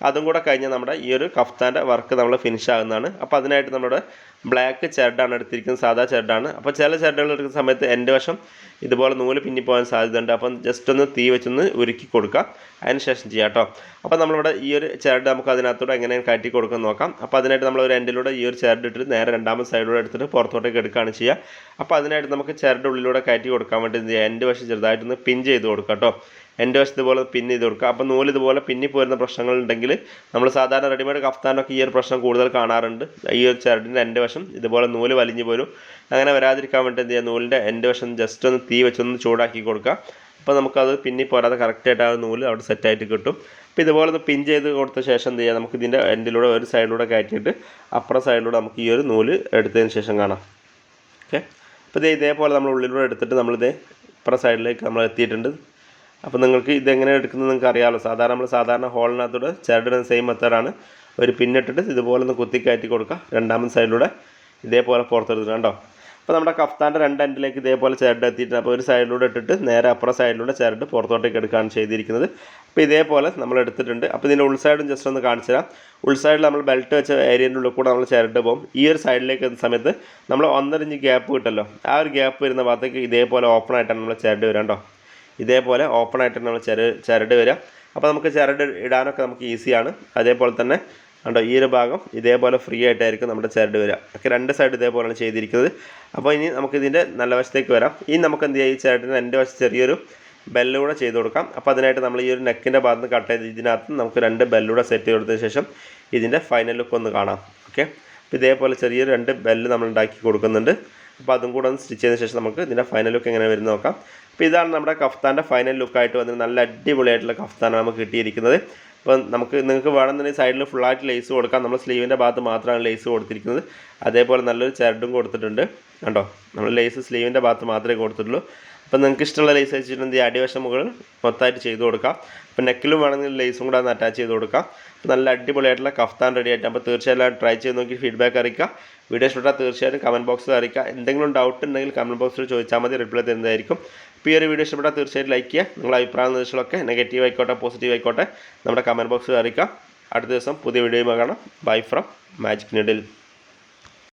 അതും കൂടെ കഴിഞ്ഞാൽ നമ്മുടെ ഈ ഒരു കഫ്താന്റെ വർക്ക് നമ്മൾ ഫിനിഷ് ആകുന്നതാണ്. അപ്പോൾ അതിനായിട്ട് നമ്മുടെ ബ്ലാക്ക് ചരടാണ് എടുത്തിരിക്കുന്നത് സാധാ ചരടാണ്. അപ്പോൾ ചില ചരടുകൾ എടുക്കുന്ന സമയത്ത് എന്റെ വശം ഇതുപോലെ നൂൽ പിന്നിപ്പോകാൻ സാധ്യതയുണ്ട്. അപ്പം ജസ്റ്റ് ഒന്ന് തീ വെച്ചൊന്ന് ഉരുക്കി കൊടുക്കുക അതിന് ശേഷം ചെയ്യാം കേട്ടോ. അപ്പോൾ നമ്മളിവിടെ ഈ ഒരു ചരട് നമുക്ക് അതിനകത്തൂടെ എങ്ങനെയാണ് കയറ്റി കൊടുക്കാൻ നോക്കാം. അപ്പോൾ അതിനായിട്ട് നമ്മൾ ഒരു എൻഡിലൂടെ ഈ ഒരു ചരട് ഇട്ടിട്ട് നേരെ രണ്ടാമത്തെ സൈഡിലൂടെ എടുത്തിട്ട് പുറത്തോട്ടേക്ക് എടുക്കുകയാണ് ചെയ്യുക. അപ്പോൾ അതിനായിട്ട് നമുക്ക് ചെറുടെ ഉള്ളിലൂടെ കയറ്റി കൊടുക്കാൻ വേണ്ടി എന്റെ വശം ചെറുതായിട്ടൊന്ന് പിൻ ചെയ്ത് കൊടുക്കാം കേട്ടോ. എന്റെ വശത്ത് ഇതുപോലെ പിന്നെ ഇത് കൊടുക്കുക. അപ്പോൾ നൂൽ ഇതുപോലെ പിന്നി പോരുന്ന പ്രശ്നങ്ങളുണ്ടെങ്കിൽ നമ്മൾ സാധാരണ റെഡിമെയ്ഡ് കഫ്താനൊക്കെ ഈ ഒരു പ്രശ്നം കൂടുതൽ കാണാറുണ്ട്. ഈ ഒരു ചരടിന്റെ എന്റെ വശം ഇതുപോലെ നൂൽ വലിഞ്ഞു പോരും. അങ്ങനെ വരാതിരിക്കാൻ വേണ്ടി എന്ത് ചെയ്യുക നൂലിന്റെ എന്റെ വശം ജസ്റ്റ് ഒന്ന് തീ വെച്ചൊന്ന് ചൂടാക്കി കൊടുക്കുക. അപ്പോൾ നമുക്കത് പിന്നി പോരാതെ കറക്റ്റായിട്ട് ആ നൂൽ അവിടെ സെറ്റായിട്ട് കിട്ടും. അപ്പോൾ ഇതുപോലെ ഒന്ന് പിൻ ചെയ്ത് കൊടുത്ത ശേഷം എന്ത് ചെയ്യുക നമുക്ക് ഇതിന്റെ എൻഡിലൂടെ ഒരു സൈഡിലൂടെ കയറ്റിയിട്ട് അപ്പുറ സൈഡിലൂടെ നമുക്ക് ഈ ഒരു നൂൽ എടുത്തതിന് ശേഷം കാണാം. ഓക്കെ അപ്പോൾ ഇതേ ഇതേപോലെ നമ്മൾ ഉള്ളിലൂടെ എടുത്തിട്ട് നമ്മളിതേ ഇപ്പുറ സൈഡിലേക്ക് നമ്മൾ എത്തിയിട്ടുണ്ട്. അപ്പോൾ നിങ്ങൾക്ക് ഇതെങ്ങനെ എടുക്കുന്നത് നിങ്ങൾക്ക് അറിയാമല്ലോ സാധാരണ നമ്മൾ സാധാരണ ഹോളിനകത്തൂടെ ചരടുന്ന സെയിം മെത്തേഡാണ് ഒരു പിന്നിട്ടിട്ട് ഇതുപോലെ ഒന്ന് കുത്തി കയറ്റി കൊടുക്കുക. രണ്ടാമത്തെ സൈഡിലൂടെ ഇതേപോലെ പുറത്തെടുത്തിട്ട് കണ്ടോ? അപ്പോൾ നമ്മുടെ കഫ്താന്റെ രണ്ട് എൻഡിലേക്ക് ഇതേപോലെ ചരട് എത്തിയിട്ടുണ്ട് അപ്പോൾ ഒരു സൈഡിലൂടെ ഇട്ടിട്ട് നേരെ അപ്പുറം സൈഡിലൂടെ ചരട് പുറത്തോട്ടേക്ക് എടുക്കുകയാണ് ചെയ്തിരിക്കുന്നത്. അപ്പോൾ ഇതേപോലെ നമ്മൾ എടുത്തിട്ടുണ്ട്. അപ്പോൾ ഇതിന്റെ ഉൾസൈഡും ജസ്റ്റ് ഒന്ന് കാണിച്ചു തരാം. ഉൾസൈഡിൽ നമ്മൾ ബെൽറ്റ് വെച്ച ഏരിയന്റെ ഉള്ളിൽ കൂടെ നമ്മൾ ചരട് പോകും ഈ ഒരു സൈഡിലേക്ക് എത്തുന്ന സമയത്ത് നമ്മൾ ഒന്നര ഇഞ്ച് ഗ്യാപ്പ് കിട്ടല്ലോ. ആ ഒരു ഗ്യാപ്പ് വരുന്ന ഭാഗത്തേക്ക് ഇതേപോലെ ഓപ്പൺ ആയിട്ടാണ് നമ്മൾ ചരട് വരാം കേട്ടോ ഇതേപോലെ ഓപ്പൺ ആയിട്ട് നമ്മൾ ചര ചരട് വരിക അപ്പോൾ നമുക്ക് ചരട് ഇടാനൊക്കെ നമുക്ക് ഈസിയാണ് അതേപോലെ തന്നെ കണ്ടോ ഈ ഒരു ഭാഗം ഇതേപോലെ ഫ്രീ ആയിട്ടായിരിക്കും നമ്മുടെ ചരട് വരിക ഒക്കെ രണ്ട് സൈഡ് ഇതേപോലെയാണ് ചെയ്തിരിക്കുന്നത്. അപ്പോൾ ഇനി നമുക്ക് ഇതിന്റെ നല്ല വശത്തേക്ക് വരാം. ഇനി നമുക്ക് എന്ത് ചെയ്യാം? ഈ ചരടിന് രണ്ട് വശം ചെറിയൊരു ബെല്ലൂടെ ചെയ്ത് കൊടുക്കാം. അപ്പോൾ അതിനായിട്ട് നമ്മൾ ഈ ഒരു നെക്കിന്റെ ഭാഗത്ത് നിന്ന് കട്ട് ചെയ്ത് ഇതിനകത്ത് നമുക്ക് രണ്ട് ബെല്ലൂടെ സെറ്റ് ചെയ്ത് കൊടുത്തതിന് ശേഷം ഇതിന്റെ ഫൈനൽ ലുക്ക് ഒന്ന് കാണാം. ഓക്കെ അപ്പോൾ ഇതേപോലെ ചെറിയൊരു രണ്ട് ബെല്ല് നമ്മൾ ഉണ്ടാക്കി കൊടുക്കുന്നുണ്ട്. അപ്പോൾ അതും കൂടെ ഒന്ന് സ്റ്റിച്ച് ചെയ്തതിന് ശേഷം നമുക്ക് ഇതിന്റെ ഫൈനൽ ലുക്ക് എങ്ങനെ വരുന്ന നോക്കാം. അപ്പോൾ ഇതാണ് നമ്മുടെ കഫ്താന്റെ ഫൈനൽ ലുക്കായിട്ട് വന്നത് നല്ല അടിപൊളിയായിട്ടുള്ള കഫ്താനാണ് നമുക്ക് കിട്ടിയിരിക്കുന്നത്. അപ്പോൾ നമുക്ക് നിങ്ങൾക്ക് വേണമെന്നുണ്ടെങ്കിൽ സൈഡിൽ ഫുള്ളായിട്ട് ലേസ് കൊടുക്കാം. നമ്മൾ സ്ലീവിന്റെ ഭാഗത്ത് മാത്രമാണ് ലേസ് കൊടുത്തിരിക്കുന്നത്. അതേപോലെ നല്ലൊരു ചരടും കൊടുത്തിട്ടുണ്ട്. കണ്ടോ? നമ്മൾ ലേസ് സ്ലീവിന്റെ ഭാഗത്ത് മാത്രമേ കൊടുത്തിട്ടുള്ളൂ. അപ്പോൾ നിങ്ങൾക്ക് ഇഷ്ടമുള്ള ലേസ് വെച്ചിട്ടുണ്ടെങ്കിൽ അടിവശം മുകളിൽ മൊത്തമായിട്ട് ചെയ്ത് കൊടുക്കാം. അപ്പോൾ നെക്കിലും വേണമെങ്കിൽ ലേസും കൂടെ ഒന്ന് അറ്റാച്ച് ചെയ്ത് കൊടുക്കാം. നല്ല അടിപൊളിയായിട്ടുള്ള കഫ്താൻ റെഡി ആയിട്ട്. അപ്പോൾ തീർച്ചയായിട്ടും ട്രൈ ചെയ്ത് നോക്കി ഫീഡ്ബാക്ക് അറിയിക്കുക. വീഡിയോ ഇഷ്ടപ്പെട്ടാൽ തീർച്ചയായും കമന്റ് ബോക്സിൽ അറിയിക്കുക. എന്തെങ്കിലും ഡൗട്ട് ഉണ്ടെങ്കിൽ കമന്റ് ബോക്സിൽ ചോദിച്ചാൽ മതി. റിപ്ലൈ തരുന്നതായിരിക്കും. അപ്പോൾ ഈ ഒരു വീഡിയോ ഇഷ്ടപ്പെട്ടാൽ തീർച്ചയായിട്ടും ലൈക്ക് ചെയ്യുക. നിങ്ങളുടെ അഭിപ്രായ നിർദ്ദേശങ്ങളൊക്കെ നെഗറ്റീവ് ആയിക്കോട്ടെ പോസിറ്റീവ് ആയിക്കോട്ടെ നമ്മുടെ കമന്റ് ബോക്സിൽ അറിയിക്കുക. അടുത്ത ദിവസം പുതിയ വീഡിയോയുമായി കാണാം. Bye from magic നിഡിൽ